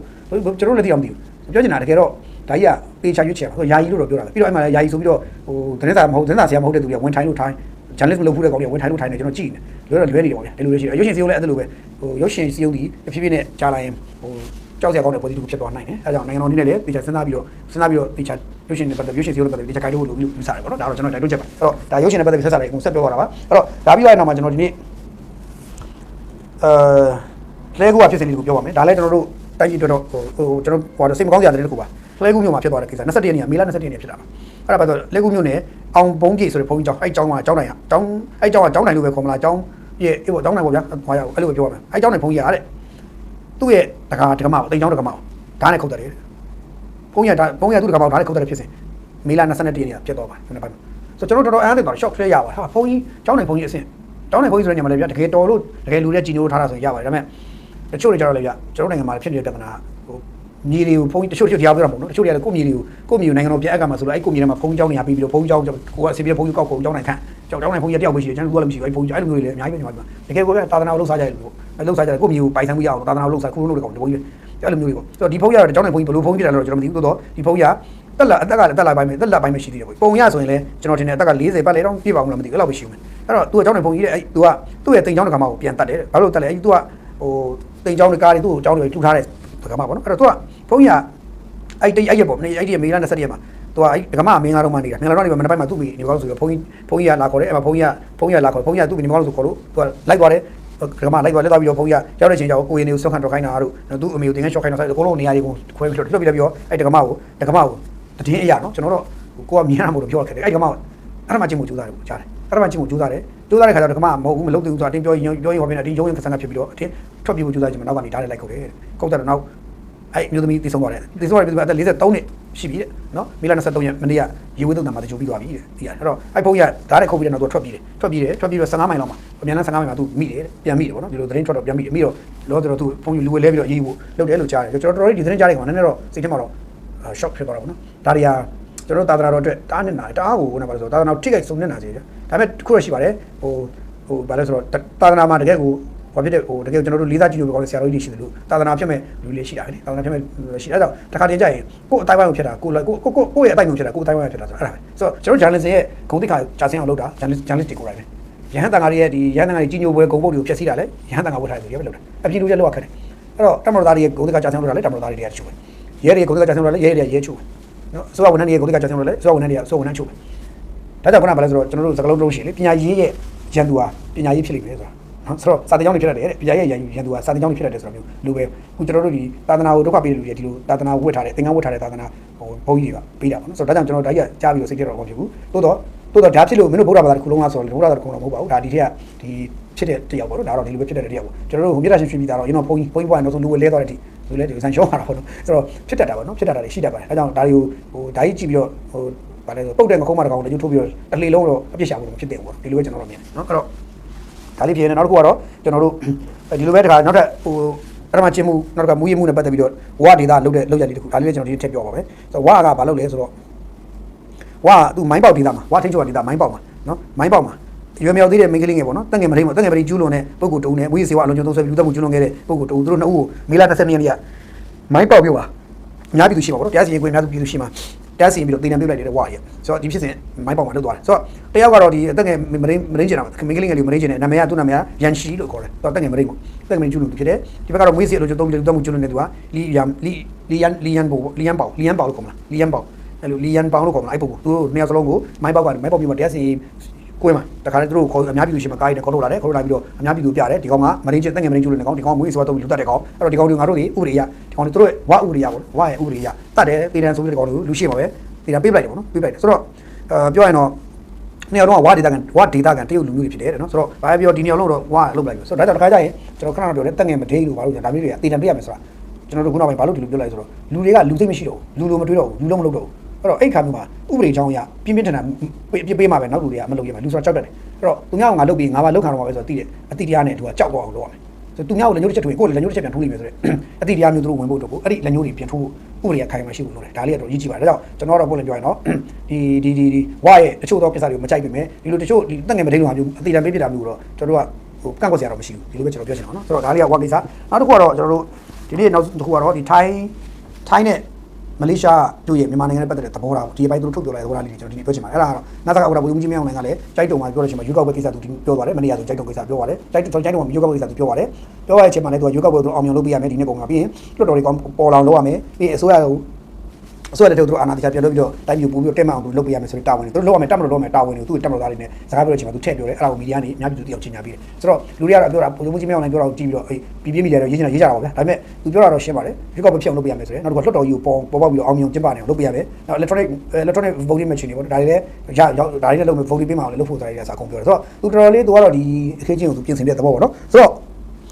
[SPEAKER 2] ကျွန်တော်လည်းသိအောင်မသိဘူးပြောချင်တာတကယ်တော့ဒါကြီးကပေချာရွေးချယ်ပါဆိုယာယီလို့တော့ပြောတာပဲပြီးတော့အဲ့မှာယာယီဆိုပြီးတော့ဟိုသတင်းစာမဟုတ်သတင်းစာဆရာမဟုတ်တဲ့သူတွေကဝင်ထိုင်လို့ထိုင် journalist မလုပ်ဘူးတဲ့ကောင်တွေကဝင်ထိုင်လို့ထိုင်နေကျွန်တော်ကြည့်နေလွယ်တော့လွယ်နေတယ်ပေါ့ဗျာဒီလိုလေးရှိတယ်ရုပ်ရှင်စီယုံလည်းအဲ့လိုပဲဟိုရုပ်ရှင်စီယုံဒီဖြည်းဖြည်းနဲ့ကြားလိုက်ရင်ဟိုကြောက်စရာကောင်းတဲ့ပုံစံတစ်ခုဖြစ်သွားနိုင်တယ်အဲဒါကြောင့်နိုင်ငံတော်အနေနဲ့လည်းတေချာစဉ်းစားပြီးတော့စဉ်းစားပြီးတော့တေချာရုပ်ရှင်နဲ့ပတ်သက်ရုပ်ရှင်စီယုံနဲ့ပတ်သက်တေချာကြိုက်လို့လို့ယူဆတယ်ပေါ့နော်ဒါတော့ကျွန်တော်တိုက်တွန်းချက်ပါအဲ့တော့ဒါရုပ်ရှင်နဲ့ပတ်သက်ပြီးဆက်စားတယ်အကုန်ဆက်ပြောရတာပါအဲ့တော့ဒါပြီးတော့နောက်မှာကျွန်တော်ဒီနေ့ အဲလဲကူကဖြစ်စဉ်လေးကိုပြောပါမယ်ဒါလည်းကျွန်တော်တို့တိုက်ကြီးတော်တော်ဟိုဟိုကျွန်တော်ဟိုစိတ်မကောင်းစရာတဲ့တစ်ခုပါလဲကူမျိုးမှာဖြစ်သွားတဲ့ကိစ္စ21ရက်နေ့မေလ21ရက်နေ့ဖြစ်တာပါအဲ့ဒါပါဆိုလဲကူမျိုးနဲ့အောင်ဘုံကြီးဆိုတဲ့ဘုန်းကြီးကျောင်းအဲ့ကျောင်းကကျောင်းနိုင်ရကျောင်းအဲ့ကျောင်းကကျောင်းနိုင်လို့ပဲခေါ်မလားကျောင်းရဲ့အေးပေါ့ကျောင်းနိုင်ပေါ့ဗျာဟောရအဲ့လိုပဲပြောပါမယ်အဲ့ကျောင်းနိုင်ဘုန်းကြီးရတဲ့သူ့ရဲ့တကာတကမပေါ့တိမ်ကျောင်းတကမပေါ့ဓာတ်နဲ့ခုတ်တယ်ဘုန်းကြီးကဘုန်းကြီးကသူ့တကမပေါ့ဓာတ်နဲ့ခုတ်တယ်ဖြစ်စဉ်မေလ21ရက်နေ့ဖြစ်သွားပါခုနကပိုင်းဆိုတော့ကျွန်တော်တော်တော်အမ်းသိသွား shock ဖြစ်ရပါဟာဘုန်းကြီးကျောင်းနိုင်ဘုန်းကြီးအဆင့် ကျောင်းနိုင်ဘုန်းကြီးဆိုတဲ့ညမှာလည်းဗျာတကယ်တော်လို့တကယ်လူတဲ့ကြီးညိုထားတာဆိုရင်ရပါတယ်ဒါပေမဲ့တချို့တွေကြတော့လည်းဗျာကျွန်တော်နိုင်ငံမှာဖြစ်နေတဲ့ပြဿနာဟိုမြေတွေကိုဘုန်းကြီးတချို့တချို့တရားပြောတာမဟုတ်နော်တချို့တွေကလည်းကိုယ့်မြေတွေကိုကိုယ့်မြေကိုနိုင်ငံတော်ပြန်အပ်ကမှာဆိုတော့အဲ့ကိုယ့်မြေထဲမှာဘုန်းကြီးကျောင်းနေရပြီးပြီးတော့ဘုန်းကြီးကျောင်းကိုကအစီပြေဘုန်းကြီးကောက်ကိုကျောင်းနိုင်ခန့်ကျောင်းကျောင်းနိုင်ဘုန်းကြီးတယောက်ပဲရှိတယ်ကျွန်တော်ကလည်းမရှိဘူးအဲ့ဘုန်းကြီးအဲ့လိုမျိုးတွေလည်းအများကြီးပဲညီမတို့တကယ်ကိုပဲသာသနာ့လှုပ်ရှားကြတယ်လို့လှုပ်ရှားကြတယ်ကိုယ့်မြေကိုပိုင်ဆိုင်မှုရအောင်သာသနာ့လှုပ်ရှားခုလုံးတွေကောင်ဒီဘုန်းကြီးအဲ့လိုမျိုးတွေပေါ့ဆိုတော့ဒီဘုန်းကြီးကတော့ကျောင်းနိုင်ဘုန်းကြီးဘယ်လိုဘုန်းကြီးတယ်လို့ကျွန်တော်မသိဘူးသို့တော့ဒီဘုန်းကြီးကတက်လာအသက်ကလည်းတက်လာပိုင်းပဲတက်လာပိုင်းပဲရှိသေးတယ်ပေါ့ပုံရဆိုရင်လည်းကျွန်တော်ထင်တယ်အသက်က40ပတ်လေတော့ပြည့်ပါအောင်လားမသိဘူးအဲ့လောက်ပဲရှိဦးမယ် အဲ့တော့သူကเจ้าနေဘုံကြီးတဲ့အဲ့သူကသူ့ရဲ့တိမ်เจ้าတကမကိုပြန်တတ်တယ်ဘာလို့တတ်လဲအဲ့သူကဟိုတိမ်เจ้าတကားတွေသူ့ကိုเจ้าတွေလှူထားတဲ့တကမပေါ့နော်အဲ့တော့သူကဘုံကြီးကအဲ့တိမ်အဲ့ရပေါ့မနေ့အဲ့ဒီမေးလာနဲ့ဆက်ရက်မှာသူကအဲ့ဒကမမင်းကားတော့မှနေတာမင်းကားတော့နေမှာမနေ့ပိုင်းမှာသူ့မိနေကောင်းဆိုပြီးဘုံကြီးဘုံကြီးကလာခေါ်တယ်အဲ့မှာဘုံကြီးကဘုံကြီးကလာခေါ်ဘုံကြီးကသူ့မိနေကောင်းဆိုခေါ်လို့သူကလိုက်သွားတယ်ကမလိုက်သွားလက်သွားပြီးတော့ဘုန်းကြီးကရောက်တဲ့ချိန်ကျတော့ကိုရင်တွေကိုစွန့်ခံတော့ခိုင်းတာတို့သူ့အမေကိုတင်ငန်းရှော့ခိုင်းတော့ဆိုအကုန်လုံးနေရာတွေကိုခွဲပြီးတော့လွတ်ပြီးတော့ပြောအဲ့တကမကိုတကမကိုတည်င်းအရာနော်ကျွန်တော်တော့ကိုကမြင်ရမှာမလို့ပြောရခဲ့တယ်အဲ့တကမကိုအဲ့ဒါမှချင်းကိုကြိုးစားတယ်ကိုကြားတယ် အဲ့ဒါမှချင်းမှုကြိုးစားတယ်ကြိုးစားတဲ့ခါကျတော့ဒကမမဟုတ်ဘူးမလုပ်သေးဘူးဆိုတာအတင်းပြောရင်ပြောရင်ဟောပြနေအတင်းရုံးရင်ကဆန်းကဖြစ်ပြီးတော့အတင်းထွက်ပြေးဖို့ကြိုးစားခြင်းမနောက်ကနေတားလိုက်ခုတ်တယ်ခုတ်တယ်တော့နောက်အဲ့မျိုးသမီးတည်ဆုံးသွားတယ်တည်ဆုံးသွားတယ်ပြီးတော့အသက်43နှစ်ရှိပြီတဲ့နော်မေလ23ရက်မနေ့ကရေဝဲတုံတံမှာတချို့ပြီးသွားပြီတဲ့သိရတယ်အဲ့တော့အဲ့ဖုန်းကြီးကဓာတ်နဲ့ခုတ်ပြီးတော့သူထွက်ပြေးတယ်ထွက်ပြေးတယ်ထွက်ပြေးတော့15မိုင်လောက်မှာအမြန်လမ်း15မိုင်မှာသူမိတယ်ပြန်မိတယ်ပေါ့နော်ဒီလိုသတင်းထွက်တော့ပြန်မိတယ်မိတော့လောတော့သူဖုန်းကြီးလူဝဲလဲပြီးတော့ရေးဖို့လုပ်တယ်လို့ကြားတယ်ကျွန်တော်တော်တော်ဒီသတင်းကြားတဲ့ကောင်နည်းနည်းတော့စိတ်ထဲမှာတော့ shock ဖြစ်သွားတာပေါ့နော်ဒါတွေက ကျွန်တော်သာသနာတော်အတွက်တားနေတာတားကိုဟိုနာပါလို့ဆိုသာသနာထိခိုက်ဆုံးနေတာစီတယ်ဒါပေမဲ့တစ်ခုရရှိပါတယ်ဟိုဟိုဘာလဲဆိုတော့သာသနာမှာတကယ်ကိုဘာဖြစ်တဲ့ဟိုတကယ်ကျွန်တော်တို့လေးစားကြည့်လို့ပြောတဲ့ဆရာတော်ကြီးတွေရှိတယ်လို့သာသနာဖြစ်မဲ့လူလေးရှိတာပဲလေသာသနာဖြစ်မဲ့ရှိအဲ့တော့တခါတည်းကြရင်ကိုယ်အတိုင်းဝိုင်းကိုဖြစ်တာကိုကိုကိုကိုရဲ့အတိုင်းဝိုင်းဖြစ်တာကိုယ်အတိုင်းဝိုင်းဖြစ်တာဆိုတော့အဲ့ဒါပဲဆိုတော့ကျွန်တော် journalist ရဲ့ဂုဏ်သိက္ခာကြာဆင်းအောင်လုပ်တာ journalist journalist တွေကိုရိုက်ပဲရဟန်းတန်ဃာတွေရဲ့ဒီရဟန်းတန်ဃာတွေကြီးညိုပွဲဂုံပုတ်တွေကိုဖျက်ဆီးတာလေရဟန်းတန်ဃာဝတ်ထားတယ်ဆိုရပဲလုပ်တာအပြည်လူရဲ့လောက်ခက်တယ်အဲ့တော့တမတော်သားတွေရဲ့ဂုဏ်သိက္ခာကြာဆင်းအောင်လုပ်တာလေတမတော်သားတွေတွေကချိုးပဲရဲတွေဂုဏ်သိက္ခာကြာဆင်းအောင်လုပ်တာလေရဲတွေရဲချိုးပဲ နော်ဆိုတော့ဝန်ထမ်းတွေရဲ့ဂုဏ်သိက္ခာကြာဆင်းအောင်လုပ်လေဆိုတော့ဝန်ထမ်းတွေကဆိုဝန်ထမ်းချိုးပဲဒါကြောင့်ခုနကဘာလဲဆိုတော့ကျွန်တော်တို့စကလုံးလုံးရှိလေပညာရေးရဲ့ရန်သူဟာပညာရေးဖြစ်လိမ့်မယ်ဆိုတာနော်ဆိုတော့စာတင်ကြောင်းတွေဖြစ်တတ်တယ်တဲ့ပညာရေးရန်ရန်သူကစာတင်ကြောင်းတွေဖြစ်တတ်တယ်ဆိုတာမျိုးလူပဲခုကျွန်တော်တို့ဒီသာသနာကိုဒုက္ခပေးတဲ့လူတွေဒီလိုသာသနာဝတ်ထားတဲ့သင်္ကန်းဝတ်ထားတဲ့သာသနာဟိုဘုန်းကြီးတွေကပေးတာပေါ့နော်ဆိုတော့ဒါကြောင့်ကျွန်တော်ဒါကြီးကကြားပြီးတော့စိတ်ကြတော့မဖြစ်ဘူးတိုးတော့တိုးတော့ဒါဖြစ်လို့မင်းတို့ဗုဒ္ဓဘာသာတစ်ခုလုံးလားဆိုတော့ဗုဒ္ဓဘာသာတစ်ခုလုံးမဟုတ်ပါဘူးဒါဒီထက်ကဒီဖြစ်တဲ့တရားပေါ့နော်ဒါတော့ဒီလိုပဲဖြစ်တဲ့တရားပေါ့ကျွန်တော်တို့ဟိုမြေတားရှင်ရှင်ပြီးသားတော့ကျွန်တော်ဘုန်းကြီးဘုန်းကြီးဘွားနောက်ဆုံးလူဝဲလဲသွားတဲ့ဒီ လူလဲဒီဆန်ရှောင်းလာတာပေါ့နော်ဆိုတော့ဖြစ်တတ်တာပေါ့နော်ဖြစ်တတ်တာတွေရှိတတ်ပါတယ်အဲကြောင့်ဒါတွေကိုဟိုဒါကြီးကြည့်ပြီးတော့ဟိုဗာလဲဆိုပုတ်တဲ့ငကုံးမတကောင်လည်းယူထိုးပြီးတော့တစ်လေလုံးတော့အပြစ်ရှာဖို့မဖြစ်တဲ့ဘူးပေါ့ဒီလိုပဲကျွန်တော်တို့မြင်နော်အဲ့တော့ဒါလေးဖြစ်နေနောက်တစ်ခုကတော့ကျွန်တော်တို့ဒီလိုပဲတခါနောက်ထပ်ဟိုပထမချင်းမှုနောက်တစ်ခါမူရမှုနဲ့ပတ်သက်ပြီးတော့ဝဒေတာလုတ်တဲ့လုတ်ရလေးတစ်ခုဒါလေးလည်းကျွန်တော်ဒီထည့်ပြောပါမယ်ဆိုတော့ဝကဘာလုပ်လဲဆိုတော့ဝကသူမိုင်းပေါက်ဒေတာမှာဝထိန်ချောဒေတာမိုင်းပေါက်မှာနော်မိုင်းပေါက်မှာ ရွယ်မြောက်သေးတဲ့မိန်းကလေးငယ်ပေါ့နော်တက်ငယ်မထိန်ပေါ့တက်ငယ်မထိန်ကျူးလွန်တဲ့ပုဂ္ဂိုလ်တုံးနဲ့ဝိသေဝအလုံးကျုံသုံးဆွဲပြီးလူသက်မှုကျူးလွန်ခဲ့တဲ့ပုဂ္ဂိုလ်တုံးသူတို့နှစ်ဦးကိုမေလ22ရက်နေ့ကမိုင်းပေါက်ပြုတ်ပါအများပြည်သူရှိပါပေါ့နော်တရားစီရင်ခွင့်အများပြည်သူရှိမှာတရားစီရင်ပြီးတော့တင်တန်ပြုတ်လိုက်တဲ့ဝါရဲ့ဆိုတော့ဒီဖြစ်စဉ်မိုင်းပေါက်မှာလွတ်သွားတယ်ဆိုတော့တယောက်ကတော့ဒီတက်ငယ်မရင်းမရင်းကျင်တာမိန်းကလေးငယ်လေးမရင်းကျင်တဲ့နာမည်ကသူ့နာမည်ကရန်ရှီလို့ခေါ်တယ်ဆိုတော့တက်ငယ်မရင်းပေါ့တက်ငယ်မရင်းကျူးလွန်သူဖြစ်တယ်ဒီဘက်ကတော့မွေးစီအလိုကျုံသုံးပြီးလူသက်မှုကျူးလွန်တဲ့သူကလီယန်လီလီယန်လီယန်ဘောလီယန်ပေါလီယန်ပေါလို့ခေါ်မလားလီယန်ပေါအဲ့လိုလီယန်ပေါလို့ခေါ်မလားအဲ့ပုဂ္ဂိုလ်သူတို့နှစ်ယောက်စလုံးကိုမိုင်းပေါက်ကနေမိုင်းပေါက်ပြီးမှတရားစီရင် ကိုယ်မှာတခါလေသူတို့ခေါ်အများပြည်သူရှိမှကားရည်နဲ့ခေါ်ထုတ်လာတယ်ခေါ်ထုတ်လာပြီးတော့အများပြည်သူပြတယ်ဒီကောင်ကမရင်းကျတက်ငယ်မရင်းကျူးလွန်တဲ့ကောင်ဒီကောင်မွေးစီသွားတော့လူတက်တဲ့ကောင်အဲ့တော့ဒီကောင်တွေငါတို့တွေဥပဒေအရဒီကောင်တွေသူတို့ဝဥပဒေအရပေါ့ဝရဲ့ဥပဒေအရတတ်တယ်တေတန်ဆိုပြီးဒီကောင်တွေလူရှိမှာပဲတေတန်ပေးပလိုက်တယ်ပေါ့နော်ပေးပလိုက်တယ်ဆိုတော့အာပြောရင်တော့နှစ်ယောက်တော့ဝဒေတာကန်ဝဒေတာကန်တရုတ်လူမျိုးတွေဖြစ်တယ်တဲ့နော်ဆိုတော့ဘာပြောဒီနှစ်ယောက်လုံးတော့ဝလုတ်လိုက်ပြီဆိုတော့ဒါကြောင့်တခါကျရင်ကျွန်တော်ခဏတော့ပြောတယ်တက်ငယ်မဒိလို့ဘာလို့လဲဒါမျိုးတွေကတေတန်ပေးရမယ်ဆိုတာကျွန်တော်တို့ခုနောက်ပိုင်းဘာလို့ဒီလိုပြောလိုက်ဆိုတော့လူတွေကလူသိမရှိတော့ဘူးလူလိုမတွေးတော့ဘူးလူလုံးမလုပ်တော့ဘူး အဲ့တော့အဲ့ခါမျိုးမှာဥပဒေကြောင်းအရပြင်းပြင်းထန်ထန်ပြပေးမှာပဲနောက်လူတွေကမလုပ်ရမှာလူဆိုတာကြောက်တတ်တယ်အဲ့တော့သူများကငါလုပ်ပြီးငါဘာလုပ်ခံတော့မှာပဲဆိုတော့သိတယ်အတိတရားနဲ့သူကကြောက်သွားအောင်လုပ်ရမယ်ဆိုသူများကိုလက်ညှိုးတစ်ချက်ထွေးကိုယ်လက်ညှိုးတစ်ချက်ပြန်ထိုးလိုက်မယ်ဆိုတော့အတိတရားမျိုးသူတို့ဝင်ဖို့တော့အဲ့ဒီလက်ညှိုးတွေပြန်ထိုးဖို့ဥပဒေကခိုင်မှရှိဖို့လုပ်တယ်ဒါလေးကတော့ရေးကြည့်ပါဒါကြောင့်ကျွန်တော်တော့ပုံလင်ပြောရင်တော့ဒီဒီဒီဒီဝါရဲ့တချို့သောကိစ္စတွေကိုမကြိုက်ပေမဲ့ဒီလိုတချို့ဒီတက်ငယ်မဒိန်းလိုဟာမျိုးအတိအတမ်းပေးပြတာမျိုးတော့ကျွန်တော်တို့ကဟိုကန့်ကွက်စရာတော့မရှိဘူးဒီလိုပဲကျွန်တော်ပြောချင်တာနော်ဆိုတော့ဒါလေးကဝါကိစ္စနောက်တစ်ခုကတော့ကျွန်တော်တို့ဒီနေ့နောက်တစ်ခုကတော့ဒီထိုင်းထိုင်းနဲ့ မလေးရှားတို့ရဲ့မြန်မာနိုင်ငံနဲ့ပတ်သက်တဲ့သဘောထားကိုဒီအပိုင်းသူတို့ထုတ်ပြောလိုက်တဲ့သဘောထားလေးတွေကျွန်တော်ဒီနေ့ပြောချင်ပါတယ်အဲ့ဒါကတော့နာသကဥဒ္ဒဘုံကြီးမင်းအောင်နိုင်ငံလည်းကြိုက်တုံမှာပြောလို့ရှိရင်ရွေးကောက်ပွဲကိစ္စသူပြောသွားတယ်မနေ့ကသူကြိုက်တုံကိစ္စပြောသွားတယ်ကြိုက်တုံကြိုက်တုံမှာရွေးကောက်ပွဲကိစ္စသူပြောသွားတယ်ပြောသွားတဲ့အချိန်မှာလည်းသူကရွေးကောက်ပွဲသူအောင်မြင်လုပ်ပေးရမယ်ဒီနေ့ပုံမှာပြီးရင်လွှတ်တော်တွေကောပေါ်လောင်လုပ်ရမယ်ပြီးရင်အစိုးရကို အစိုးရတဲ့သူတို့အာဏာတရားပြန်လုပ်ပြီးတော့တိုင်းပြည်ပူပြီးတော့တက်မအောင်သူလုပ်ပေးရမယ်ဆိုတဲ့တာဝန်တွေသူတို့လုပ်ရမယ်တက်မလို့လုပ်မယ်တာဝန်တွေကိုသူ့တက်မလို့သားတွေနဲ့စကားပြောတဲ့အချိန်မှာသူထည့်ပြောတယ်အဲ့ဒါကိုမီဒီယာနေအများပြည်သူတယောက်ချင်းညာပြီးတယ်ဆိုတော့လူတွေကတော့ပြောတာဘုံဘုံကြီးမင်းအောင်လည်းပြောတာကိုကြည့်ပြီးတော့အေးပြည်ပြင်းမီဒီယာတော့ရေးချင်တာရေးကြတာပါဗျာဒါပေမဲ့သူပြောတာတော့ရှင်းပါတယ်ဒီကောက်ပဲဖြစ်အောင်လုပ်ပေးရမယ်ဆိုတယ်နောက်တစ်ခါလွှတ်တော်ကြီးကိုပေါ်ပေါ်ပေါက်ပြီးတော့အောင်မြင်ကျင်းပနေအောင်လုပ်ပေးရမယ်နောက် electronic electronic voting machine တွေပေါ့ဒါတွေလည်းရရောက်ဒါတွေလည်းလုပ်မယ် voting ပေးမှာလည်းလုပ်ဖို့ဒါတွေကစာကုန်ပြောတယ်ဆိုတော့သူတော်တော်လေးသူကတော့ဒီအခင်းချင်းကိုသူပြင်ဆင်တဲ့သဘောပေါ့နော်ဆိုတော့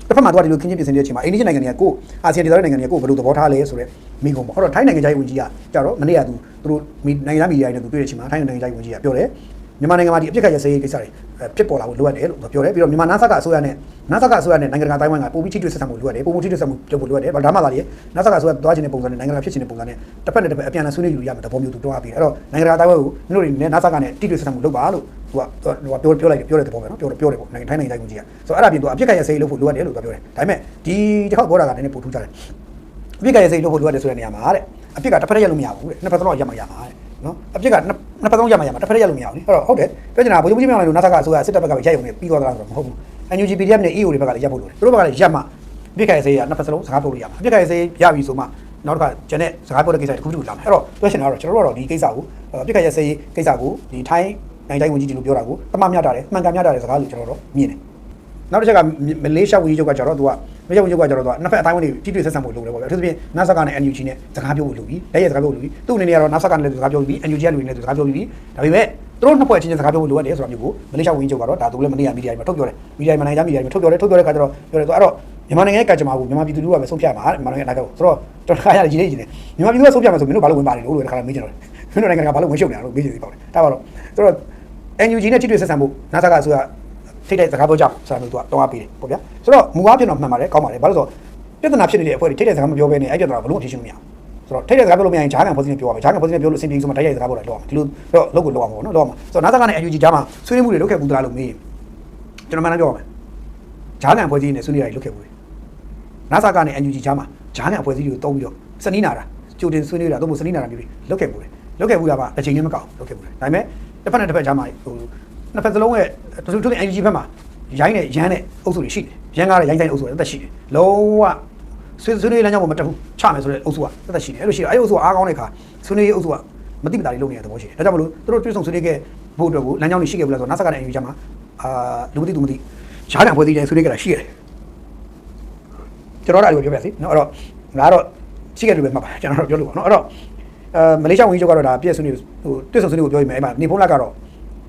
[SPEAKER 2] တစ်ဖက်မှာသူကဒီလိုခင်းချင်းပြင်ဆင်တဲ့အချိန်မှာအိန္ဒိယနိုင်ငံတွေကကိုအာဆီယံဒေသနိုင်ငံတွေကကိုဘယ်လိုသဘောထားလဲဆိုတော့မိကုန်ပေါ့အဲ့တော့ထိုင်းနိုင်ငံခြားရေးဝန်ကြီးကကြတော့မနေ့ကသူသူတို့နိုင်ငံသားမီဒီယာတွေနဲ့သူတွေ့တဲ့အချိန်မှာထိုင်းနိုင်ငံခြားရေးဝန်ကြီးကပြောတယ်မြန်မာနိုင်ငံမှာဒီအပြစ်ခတ်ရစေးကိစ္စတွေဖြစ်ပေါ်လာဖို့လိုအပ်တယ်လို့ပြောတယ်ပြီးတော့မြန်မာနာဆာကအစိုးရနဲ့နာဆာကအစိုးရနဲ့နိုင်ငံတကာတိုင်းဝိုင်းကပုံပြီးချိတွေ့ဆက်ဆံမှုလိုအပ်တယ်ပုံပြီးချိတွေ့ဆက်မှုလုပ်ဖို့လိုအပ်တယ်ဒါမှသာလေနာဆာကအစိုးရသွားခြင်းတဲ့ပုံစံနဲ့နိုင်ငံတကာဖြစ်ခြင်းတဲ့ပုံစံနဲ့တစ်ဖက်နဲ့တစ်ဖက်အပြန်အလှန်ဆွေးနွေးယူရမယ်တဘောမျိုးသူတွားပြီးအဲ့တော့နိုင်ငံတကာတိုင်းဝိုင်းကိုမင်းတို့တွေနဲ့နာဆာကနဲ့တိတွေ့ဆက်ဆံမှုလုပ်ပါလို့ သူကဟိုပြောပြောလိုက်ပြောတဲ့သဘောပဲနော်ပြောပြောတယ်ပေါ့နိုင်ငံထိုင်းနိုင်ငံတိုင်းဝန်ကြီးကဆိုတော့အဲ့ဒါပြင်သူအပြစ်ခတ်ရစေးလုပ်ဖို့လိုအပ်တယ်လို့သူပြောတယ်ဒါပေမဲ့ဒီတစ်ခေါက်ဘောတာကလည်းပို့ထူးကြတယ်အပြစ်ခတ်ရစေးလုပ်ဖို့လိုအပ်တယ်ဆိုတဲ့နေရာမှာတဲ့အပြစ်ကတစ်ဖက်တည်းရလို့မရဘူးတဲ့နှစ်ဖက်တော့ရမှာရမှာတဲ့နော်အပြစ်ကနှစ်ဖက်သုံးရမှာရမှာတစ်ဖက်တည်းရလို့မရဘူးလေအဲ့တော့ဟုတ်တယ်ပြောချင်တာဗိုလ်ချုပ်ကြီးမြောင်လိုနာဆာကအစိုးရစစ်တပ်ဘက်ကပဲရိုက်ရုံနဲ့ပြီးသွားတာဆိုတော့မဟုတ်ဘူး NUG PDF နဲ့ EU တွေဘက်ကလည်းရပ်ဖို့လိုတယ်သူတို့ဘက်ကလည်းရပ်မှအပြစ်ခတ်ရစေးရနှစ်ဖက်စလုံးစကားပြောလို့ရမှာအပြစ်ခတ်ရစေးရပြီဆိုမှနောက်တစ်ခါကျန်တဲ့စကားပြောတဲ့ကိစ္စတစ်ခုတစ်ခုလာမယ်အဲ့တော့ပြောချင်တာကတော့ကျွန်တော်တို့ကတော့ဒီကိစ္စကိုအပြစ်ခတ်ရစေးကိစ္စကိုဒီထိုင်း နိုင်ငံတိုင်းဝန်ကြီးဒီလိုပြောတာကိုတမမြတ်တာတယ်မှန်ကန်မြတ်တာတယ်စကားလို့ကျွန်တော်တို့မြင်တယ်နောက်တစ်ချက်ကမလေးရှားဝန်ကြီးချုပ်ကကျတော့သူကမလေးရှားဝန်ကြီးချုပ်ကကျတော့သူကနှစ်ဖက်အတိုင်းဝန်တွေတိတိဆက်ဆံဖို့လုပ်တယ်ပေါ့ဗျာအထူးသဖြင့်နာဆာကနဲ့ NUG နဲ့စကားပြောဖို့လုပ်ပြီးလက်ရဲ့စကားပြောဖို့လုပ်ပြီးသူ့အနေနဲ့ကတော့နာဆာကနဲ့စကားပြောပြီး NUG ကလူတွေနဲ့စကားပြောပြီးဒါပေမဲ့သူတို့နှစ်ဖွဲ့ချင်းချင်းစကားပြောဖို့လိုအပ်တယ်ဆိုတာမျိုးကိုမလေးရှားဝန်ကြီးချုပ်ကတော့ဒါသူလည်းမနေ့ကမီဒီယာမှာထုတ်ပြောတယ်မီဒီယာမှာနိုင်ကြမီဒီယာမှာထုတ်ပြောတယ်ထုတ်ပြောတဲ့အခါကျတော့ပြောတယ်သူအဲ့တော့မြန်မာနိုင်ငံရဲ့ကကြမှာကိုမြန်မာပြည်သူလူကပဲဆုံးဖြတ်မှာမြန်မာနိုင်ငံအနာဂတ်ကိုဆိုတော့တော်တော်ခါရတယ်ကြီးနေကြီးနေမြန်မာပြည်သူကဆုံးဖြတ်မှာဆိုမင်းတို့ဘာလို့ဝင်ပါတယ်လို့လို့တခါမေးကြတယ်မင်းတို့နိုင်ငံကဘာလို့ဝင်ရှုပ်နေတာလို့မေးကြသေးပေါ့လေဒါပါတော့ဆိုတော့ NUG နဲ့ထိတွေ့ဆက်ဆံဖို့နာဆာကဆိုရထိတဲ့စကားပြောကြဆိုတာမျိုးသူကတောင်းအားပေးတယ်ပေါ့ဗျာဆိုတော့မူအားဖြင့်တော့မှန်ပါတယ်ကောင်းပါတယ်ဘာလို့ဆိုပြဿနာဖြစ်နေတဲ့အဖွဲ့တွေထိတဲ့စကားမပြောဘဲနဲ့အဲ့ပြဿနာဘလို့အထင်ရှင်းလို့မရဘူးဆိုတော့ထိတဲ့စကားပြောလို့မရရင်ဂျားကန်ဖွဲ့စည်းနဲ့ပြောရမယ်ဂျားကန်ဖွဲ့စည်းနဲ့ပြောလို့အဆင်ပြေဆိုမှတိုက်ရိုက်စကားပြောတာလောက်အောင်ဒီလိုတော့လောက်ကိုလောက်အောင်ပေါ့နော်လောက်အောင်ဆိုတော့နာဆာကနဲ့ NUG ဂျားမှာဆွေးနွေးမှုတွေလုပ်ခဲ့ဘူးလားလို့မေးကျွန်တော်မှန်းပြောရမယ်ဂျားကန်ဖွဲ့စည်းနဲ့ဆွေးနွေးတာတွေလုပ်ခဲ့ဘူးလေနာဆာကနဲ့ NUG ဂျားမှာဂျားကန်ဖွဲ့စည်းတွေကိုတုံးပြီးတော့စနီးနာတာကြိုတင်ဆွေးနွေးတာတော့မဟုတ်စနီးနာတာမျိုးတွေလုပ်ခဲ့ဘူးလေလုပ်ခဲ့ဘူးလားပါတစ်ချိန်ချင်းမကောက်လုပ်ခဲ့ဘူးလေဒါပေမဲ့ တစ်ဖက်နဲ့တစ်ဖက်ဂျားမှာဟိုနှစ်ဖက်စလုံးရဲ့တူတူနဲ့ NUG ဘက်မှာရိုင်းနဲ့ရမ်းနဲ့အုပ်စုတွေရှိတယ်ရမ်းကားတဲ့ရိုင်းဆိုင်အုပ်စုတွေတက်ရှိတယ်လုံးဝဆွေးဆွေးနွေးလမ်းကြောင်းပေါ်မတက်ဘူးချမယ်ဆိုတဲ့အုပ်စုကတက်တက်ရှိတယ်အဲ့လိုရှိတော့အဲ့ဒီအုပ်စုကအားကောင်းတဲ့ခါဆွေးနွေးရေးအုပ်စုကမတိမတာတွေလုပ်နေတဲ့သဘောရှိတယ်ဒါကြောင့်မလို့သူတို့တွေးဆုံဆွေးနွေးခဲ့ဖို့အတွက်ကိုလမ်းကြောင်းတွေရှိခဲ့ဘူးလားဆိုတော့နာဆာကနဲ့ NUG ဂျားမှာအာလူမသိသူမသိရှားတံဖွဲ့သေးတယ်ဆွေးနွေးကြတာရှိရတယ်ကျွန်တော်တို့အဲ့လိုပြောပြစီနော်အဲ့တော့ငါကတော့ရှိခဲ့တယ်ပဲမှတ်ပါကျွန်တော်တို့ပြောလို့ပေါ့နော်အဲ့တော့ အဲမလေးရှားဝန်ကြီးချုပ်ကတော့ဒါပြည့်ဆွေးနွေးဟိုတွစ်ဆုံဆွေးနွေးကိုပြောရင်အဲ့မှာနေဖုန်းလက်ကတော့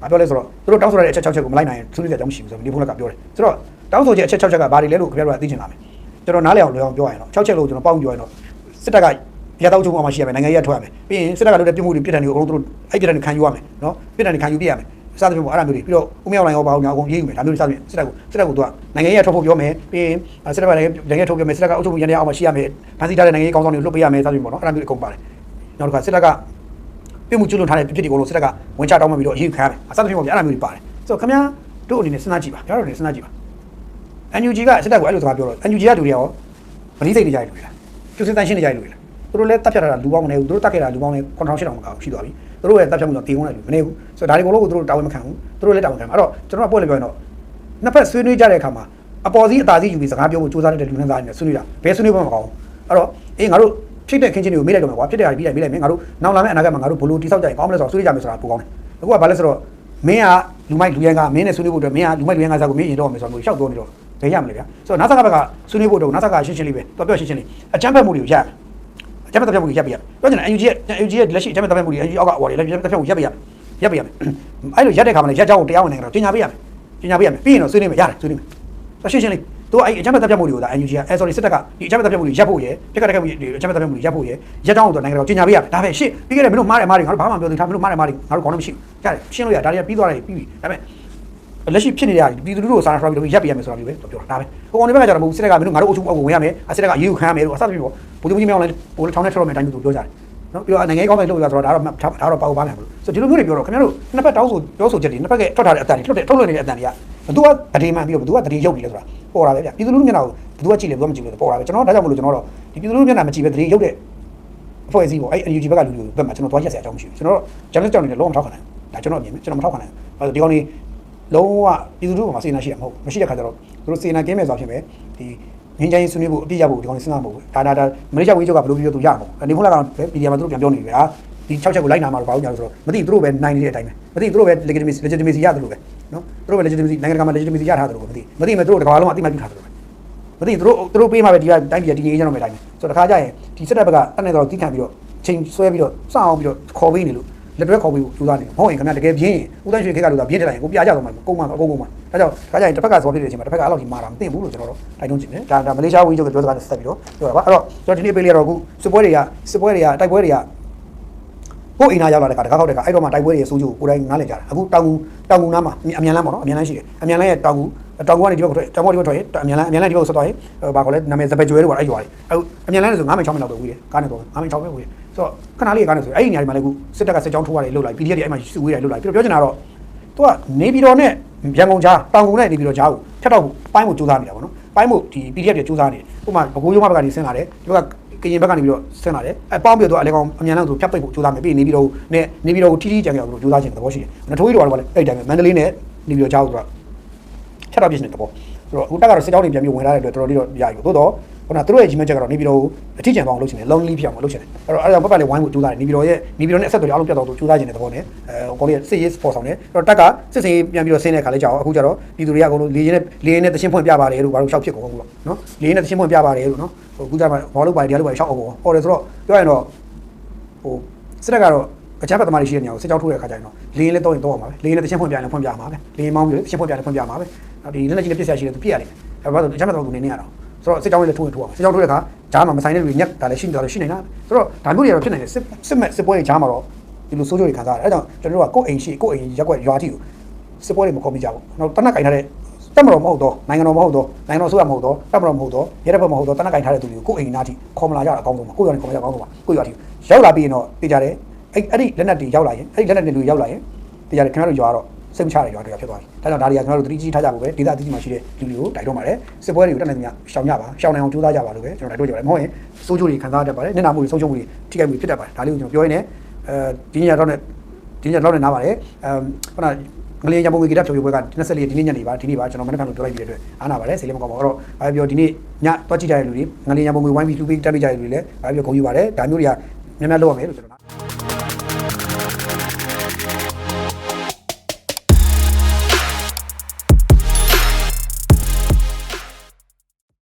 [SPEAKER 2] မပြောလဲဆိုတော့သူတို့တောင်းဆိုတဲ့အချက်6ချက်ကိုမလိုက်နိုင်ရင်ဆွေးနွေးကြအကြောင်းမရှိဘူးဆိုတော့နေဖုန်းလက်ကပြောတယ်ဆိုတော့တောင်းဆိုချက်အချက်6ချက်ကဘာတွေလဲလို့ခင်ဗျားတို့ကသိချင်လာမယ်ကျွန်တော်နားလည်အောင်လွယ်အောင်ပြောရရင်တော့6ချက်လို့ကျွန်တော်ပေါင်းပြောရင်တော့စစ်တပ်ကရတောက်ချုပ်အောင်ရှိရမယ်နိုင်ငံရေးထွက်ရမယ်ပြီးရင်စစ်တပ်ကလုပ်တဲ့ပြစ်မှုတွေပြစ်ဒဏ်တွေကိုအကုန်လုံးသူတို့အဲ့ပြစ်ဒဏ်တွေခံယူရမယ်နော်ပြစ်ဒဏ်တွေခံယူပြရမယ်စသဖြင့်ပေါ့အဲ့ဒါမျိုးတွေပြီးတော့ဦးမြောက်လိုင်ရောပါအောင်ညာအကုန်ရေးယူမယ်ဒါမျိုးတွေစသဖြင့်စစ်တပ်ကိုစစ်တပ်ကိုသူကနိုင်ငံရေးထွက်ဖို့ပြောမယ်ပြီးရင်စစ်တပ်ကလည်းနိုင်ငံထုတ်ပြောမယ်စစ်တပ်ကအုပ်ချုပ်မှုရန်ရအောင်မှရှိရမယ်ဖန်ဆီးထားတဲ့နိုင်ငံရေးကောင်းဆောင်တွေကိုလွတ်ပေးရမယ်စသဖြင့်ပေါ့နော်အဲ့ဒါမျိုးတွေအကုန်ပါတယ် နောက်တစ်ခါစစ်တပ်ကပြစ်မှုကျူးလွန်ထားတဲ့ပြစ်တွေအကုန်လုံးစစ်တပ်ကဝင်ချတောင်းမှပြီးတော့အရေးယူခံရမယ်အစသဖြင့်ပေါ့ဗျအဲ့ဒါမျိုးတွေပါတယ်ဆိုတော့ခင်ဗျားတို့အနေနဲ့စဉ်းစားကြည့်ပါကျွန်တော်တို့အနေနဲ့စဉ်းစားကြည့်ပါ NUG ကစစ်တပ်ကိုအဲ့လိုစကားပြောတော့ NUG ကလူတွေရောမလိစိတ်နေကြရလူတွေလားကျူစင်တန်ရှင်းနေကြရလူတွေလားသူတို့လည်းတပ်ဖြတ်တာလူပေါင်းမနေဘူးသူတို့တပ်ခဲ့တာလူပေါင်းလည်း9800မကောက်ရှိသွားပြီသူတို့ရဲ့တပ်ဖြတ်မှုတော့တေကုန်းလိုက်လူမနေဘူးဆိုတော့ဒါတွေကိုလို့သူတို့တာဝန်မခံဘူးသူတို့လည်းတာဝန်ခံအဲ့တော့ကျွန်တော်ကပွဲလေပြောရင်တော့နှစ်ဖက်ဆွေးနွေးကြတဲ့အခါမှာအပေါ်စီးအသာစီးယူပြီးစကားပြောဖို့စူးစမ်းတဲ့လူနှန်းသားတွေနဲ့ဆွေးနွေးတာဘယ်ဆွေးနွေးမှမကောင်းဘူးအဲ့တော့အေးငါတို့ ဖြစ်တဲ့ခင်းချင်းတွေကိုမေးလိုက်တော့မှာကွာဖြစ်တဲ့ဟာပြီးလိုက်ပြီးလိုက်မင်းငါတို့နောက်လာမယ့်အနာဂတ်မှာငါတို့ဘလို့တိဆောက်ကြရင်ကောင်းမလဲဆိုတော့ဆွေးနွေးကြမယ်ဆိုတာပိုကောင်းတယ်အခုကဘာလဲဆိုတော့မင်းကလူမိုက်လူရန်ကမင်းနဲ့ဆွေးနွေးဖို့အတွက်မင်းကလူမိုက်လူရန်ကစားကိုမင်းရင်တော့မယ်ဆိုတော့ရှောက်တော့နေတော့ဘယ်ရမလဲဗျာဆိုတော့နာဆာကဘက်ကဆွေးနွေးဖို့တော့နာဆာကရှင်းရှင်းလေးပဲတော့ပြောရှင်းရှင်းလေးအချမ်းဖက်မှုတွေကိုရအချမ်းဖက်တပ်ဖြတ်မှုတွေရပ်ပြရပြောချင်တယ် UNG ရဲ့ UNG ရဲ့လက်ရှိအချမ်းဖက်တပ်ဖြတ်မှုတွေ UNG အောက်ကအဝါတွေလည်းတပ်ဖြတ်မှုရပ်ပြရရပ်ပြရမယ်အဲ့လိုရပ်တဲ့ခါမှာလည်းရပ်ကြောင်းကိုတရားဝင်နိုင်ငံတော့တင်ညာပေးရမယ်တင်ညာပေးရမယ်ပြီးရင်တော့ဆွေးနွေးမယ်ရတယ်ဆွေးနွေးမယ်ဆိုရှင်းရှင်းလေး တို့အဲ့အချမ်းဖက်တပ်ဖြတ်မှုတွေကိုဒါ UNG ကအဲ sorry စစ်တပ်ကဒီအချမ်းဖက်တပ်ဖြတ်မှုတွေရပ်ဖို့ရယ်ပြက်ကတက်ခတ်မှုတွေအချမ်းဖက်တပ်ဖြတ်မှုတွေရပ်ဖို့ရယ်ရပ်ကြောင်းကိုတော့နိုင်ငံတော်တင်ညာပေးရမယ်ဒါပဲရှင်းပြီးခဲ့တဲ့မင်းတို့မှားတယ်မှားတယ်ငါတို့ဘာမှမပြောသေးဘူးဒါမင်းတို့မှားတယ်မှားတယ်ငါတို့ခေါင်းလည်းမရှိဘူးရတယ်ရှင်းလို့ရဒါတွေကပြီးသွားတယ်ပြီးပြီဒါပေမဲ့လက်ရှိဖြစ်နေရပြည်သူလူထုကိုစာနာထောက်ပြီးရပ်ပြရမယ်ဆိုတာမျိုးပဲပြောတာဒါပဲဟိုကောင်တွေဘက်ကကျတော့မဟုတ်စစ်တပ်ကမင်းတို့ငါတို့အုပ်ချုပ်အောက်ကိုဝင်ရမယ်အစစ်တပ်ကအရေးယူခံရမယ်လို့အစသဖြင့်ပေါ့ဘုရားကြီးမြောင်းလည်းဘိုးလည်းထောင်းနဲ့ထောက်ရမယ်အတိုင်းမျိုးသူပြောကြတယ်နော်ပြီးတော့နိုင်ငံရေးကောင်းတိုင်းလုပ်ရဆိုတော့ဒါတော့ဒါတော့ပါဘူးပါမယ်ဘလို့ဆိုဒီလိုမျိုးတွေပြောတော့ခင်ဗျားတို့နှစ်ဖက်တောင်းဆိုပြောဆိုချက်တွေနှစ်ဖက်ကထွက်ထားတဲ့အတန်တွေထုတ်တဲ့ထုတ်လွှင့်နေတဲ့အတန်တွေကဘသူကတတိမှန်ပြီးတော့ဘသူကတတိရုပ်ပြီးလဲဆိုတာ ပေါ်တာပဲဗျပြည်သူလူထုမျက်နှာကိုဘသူကကြည့်လဲဘသူကမကြည့်လဲပေါ်တာပဲကျွန်တော်ဒါကြောင့်မလို့ကျွန်တော်တော့ဒီပြည်သူလူထုမျက်နှာမကြည့်ပဲတတိရုပ်တဲ့အဖွဲ့အစည်းပေါ့အဲ့ NUG ဘက်ကလူတွေဘက်မှာကျွန်တော်သွားရက်စရာအကြောင်းမရှိဘူးကျွန်တော်တို့ journalist ကြောင့်လည်းလုံးဝမထောက်ခံနိုင်ဘူးဒါကျွန်တော်အမြင်ပဲကျွန်တော်မထောက်ခံနိုင်ဘူးဒီကောင်လေးလုံးဝပြည်သူလူထုမှာစေနာရှိတာမဟုတ်မရှိတဲ့ခါကျတော့သူတို့စေနာကင်းမဲ့ဆိုတာဖြစ်မယ်ဒီငင်းချိုင်းဆွေးနွေးဖို့အပြည့်ရဖို့ဒီကောင်လေးစဉ်းစားဖို့ဒါဒါဒါမလေးရှားဝေးချုပ်ကဘယ်လိုပြောသူရမှာနေဖုန်းလာကတော့ပီဒီယာမှာသူတို့ပြန်ပြောနေပြီဟာဒီ6ချက်ကိုလိုက်နာမှာတော့ဘာလို့ညာလို့ဆိုတော့မသိသူတို့ပဲနိုင်နေတဲ့အတိုင်းပဲမသိသူတို့ပဲ legitimacy legitimacy ရတယ်လို့ပဲ နော်သူတို့ပဲ legitimacy နိုင်ငံတကာမှာ legitimacy ရထားတယ်လို့မသိမသိမဲ့သူတို့တကဘာလုံးအတိမတ်ပြုထားတယ်လို့ပဲမသိသူတို့သူတို့ပေးမှာပဲဒီကတိုင်းပြည်တည်ငြိမ်ကြတော့မယ်တိုင်းပဲဆိုတော့တခါကျရင်ဒီစစ်တပ်ဘက်ကတနေ့တော့တိခံပြီးတော့ချိန်ဆွဲပြီးတော့စအောင်ပြီးတော့ခေါ်ပေးနေလို့လက်တွဲခေါ်ပြီးကြိုးစားနေတယ်မဟုတ်ရင်ခင်ဗျာတကယ်ပြင်းရင်ဦးတိုင်းရွှေခေတ်ကလို့သာပြင်းတယ်လိုက်ရင်ကိုပြကြတော့မှာကုန်းမှာအကုန်ကုန်းမှာဒါကြောင့်ဒါကြောင့်တစ်ဖက်ကစောဖြစ်တဲ့အချိန်မှာတစ်ဖက်ကအဲ့လောက်ကြီးမာတာမသိဘူးလို့ကျွန်တော်တို့တိုက်တွန်းချင်တယ်ဒါဒါမလေးရှားဝင်းချုပ်ကပြောစကားနဲ့ဆက်ပြီးတော့ပြောတာပါအဲ့တော့ကျွန်တော်ဒီနေ့ပေးလေးတော့အခုစစ်ပွဲတွေကစစ်ပွဲတွေကတိုက်ပွဲတွေက ကိုယ်အိမ်သားရောက်လာတဲ့ခါတကားခောက်တဲ့ခါအဲ့တော့မှတိုက်ပွဲတွေရဲ့စိုးကျိုးကိုကိုယ်တိုင်နားလည်ကြတာအခုတောင်ကူတောင်ကူနားမှာအမြန်လမ်းပေါ့နော်အမြန်လမ်းရှိတယ်အမြန်လမ်းရဲ့တောင်ကူတောင်ကူကနေဒီဘက်ကိုထွက်တောင်ပေါ်ဒီဘက်ထွက်ရင်အမြန်လမ်းအမြန်လမ်းဒီဘက်ကိုဆက်သွားရင်ဘာခေါ်လဲနာမည်စပယ်ကျွဲလို့ပါအဲ့ရွာတွေအခုအမြန်လမ်းဆို9မိနစ်6မိနစ်လောက်ပဲဝေးတယ်ကားနဲ့တော့9မိနစ်6မိနစ်ဝေးတယ်ဆိုတော့ခဏလေးကားနဲ့ဆိုအဲ့ဒီနေရာတွေမှာလည်းအခုစစ်တပ်ကစစ်ကြောင်းထိုးရတယ်လှုပ်လိုက် PDF တွေအဲ့မှာစုဝေးတယ်လှုပ်လိုက်ပြီးတော့ပြောချင်တာတော့သူကနေပြည်တော်နဲ့ရန်ကုန်ကြားတောင်ကုန်နဲ့နေပြည်တော်ကြားကိုထက်တော့ပိုင်းကိုစူးစမ်းနေတာပေါ့နော်ပိုင်းကိုဒီ PDF တွေစူးစမ်းနေတယ်ဥပမာဘကိုးရုံးဘက်ကနေဆင်းလာတယ်ဒီဘက်က ကရင်ဘက်ကနေပြီးတော့ဆင်းလာတယ်အဲပေါင်းပြီးတော့အလဲကောင်အမြန်လမ်းဆိုဖြတ်ပိတ်ဖို့စူးစမ်းမယ်ပြီးနေပြည်တော်နဲ့နေပြည်တော်ကိုထိထိကြံကြအောင်လို့စူးစမ်းခြင်းသဘောရှိတယ်နထိုးကြီးတော်ကလည်းအဲ့တိုင်းပဲမန္တလေးနဲ့နေပြည်တော်ကြားကိုသူကထက်တော့ပြည့်နေတယ်ပေါ့ဆိုတော့အခုတက်ကတော့စစ်ကြောင်းတွေပြန်ပြီးဝင်လာတဲ့အတွက်တော်တော်လေးတော့ရယူသို့တော့ ခုနသူတို့ရဲ့ကြီးမချက်ကတော့နေပြည်တော်ကိုအထီးကျန်ပေါအောင်လုပ်ချင်တယ် lonely ဖြစ်အောင်လုပ်ချင်တယ်အဲ့တော့အဲ့ဒါပတ်ပတ်လေးဝိုင်းဖို့ကြိုးစားတယ်နေပြည်တော်ရဲ့နေပြည်တော်နဲ့အဆက်အသွယ်အားလုံးပြတ်သွားဖို့ကြိုးစားခြင်းတဲ့သဘောနဲ့အဲကိုလေးစစ်ရေးပေါ်ဆောင်တယ်အဲ့တော့တက်ကစစ်စင်ပြန်ပြီးတော့ဆင်းတဲ့ခါလေးကြောက်အခုကျတော့ပြည်သူတွေကအကုန်လုံးလေရင်နဲ့လေရင်နဲ့တချင်းဖွင့်ပြပါတယ်လို့ဘာလို့ရှောက်ဖြစ်ကုန်ကုန်လို့နော်လေရင်နဲ့တချင်းဖွင့်ပြပါတယ်လို့နော်ဟိုအခုကျမှဘောလုံးပါတယ်တရားလို့ပါတယ်ရှောက်အောင်ပေါ့ဟောတယ်ဆိုတော့ပြောရရင်တော့ဟိုစစ်တပ်ကတော့အချမ်းဖတ်သမားတွေရှိတဲ့နေရာကိုစစ်ကြောင်းထိုးတဲ့အခါကျရင်တော့လေရင်လည်းတော့ရင်တော့မှာပဲလေရင်နဲ့တချင်းဖွင့်ပြရင်ဖွင့်ပြမှာပဲလေရင်မောင်းပြီးတချင်းဖွင့်ပြရင်ဖွင့်ပြမှာပဲဒီလက်လက်ကြီးနဲ့ပြစ်ဆရာရှိတယ်သူပြည့်ရတယ်အဲဘာလို့အချမ်းဖတ်သမားကနေနေရတော့ ဆိုတော့စစ်ကြောင်းလေးထိုးရင်ထိုးအောင်စစ်ကြောင်းထိုးတဲ့အခါဂျားမှာမဆိုင်တဲ့လူညက်ဒါလည်းရှိနေတယ်ရှိနေတာဆိုတော့ဒါမျိုးတွေတော့ဖြစ်နေတယ်စစ်စစ်မဲ့စစ်ပွဲတွေဂျားမှာတော့ဒီလိုစိုးကြိုးတွေခံစားရတယ်အဲကြောင့်ကျွန်တော်တို့ကကိုယ့်အိမ်ရှိကိုယ့်အိမ်ရက်ွက်ရွာတိကိုစစ်ပွဲတွေမခေါ်မိကြဘူးနောက်တနက်ကင်ထားတဲ့တက်မတော်မဟုတ်တော့နိုင်ငံတော်မဟုတ်တော့နိုင်ငံတော်ဆိုရမဟုတ်တော့တက်မတော်မဟုတ်တော့ရဲတပ်ဖွဲ့မဟုတ်တော့တနက်ကင်ထားတဲ့သူတွေကိုကိုယ့်အိမ်နာတိခေါ်မလာကြတာအကောင်းဆုံးပါကိုယ့်ရွာနေခေါ်မလာကြအကောင်းဆုံးပါကိုယ့်ရွာတိရောက်လာပြီးရင်တော့သိကြတယ်အဲ့အဲ့ဒီလက်နက်တွေရောက်လာရင်အဲ့ဒီလက်နက်တွေလူရောက်လာရင်သိကြတယ်ခင်ဗျားတို့ရွာတော့ စိတ်မချတဲ့ရွာတွေကဖြစ်သွားပြီ။ဒါကြောင့်ဒါတွေကကျွန်တော်တို့သတိကြီးထားကြဖို့ပဲဒေသအသီးသီးမှာရှိတဲ့လူတွေကိုတိုက်တွန်းပါတယ်။စစ်ပွဲတွေကိုတက်နိုင်သမျှရှောင်ကြပါ။ရှောင်နိုင်အောင်ကြိုးစားကြပါလို့ပဲကျွန်တော်တိုက်တွန်းကြပါတယ်။မဟုတ်ရင်စိုးချိုးတွေခံစားတတ်ပါတယ်။ညနာမှုတွေဆုံးရှုံးမှုတွေထိခိုက်မှုဖြစ်တတ်ပါတယ်။ဒါလေးကိုကျွန်တော်ပြောရင်းနဲ့အဲဒီညတော့နဲ့ဒီညတော့နဲ့နားပါတယ်။အမ်ခုနငလျင်ရပုံငွေကိတဖြိုးပြပွဲက24ရက်ဒီနေ့ညနေပါဒီနေ့ပါကျွန်တော်မနေ့ကပြောလိုက်ပြီးတဲ့အတွက်အားနာပါတယ်စိတ်လည်းမကောင်းပါဘူး။အဲ့တော့ဘာပြောဒီနေ့ညတွက်ကြည့်ကြတဲ့လူတွေငလျင်ရပုံငွေဝိုင်းပြီးလူပေးတက်ပေးကြတဲ့လူတွေလည်းဘာပြောဂုဏ်ယူပါတယ်။ဒါမျိုးတွေကများများလုပ်ရမယ်လို့ကျွန်တော်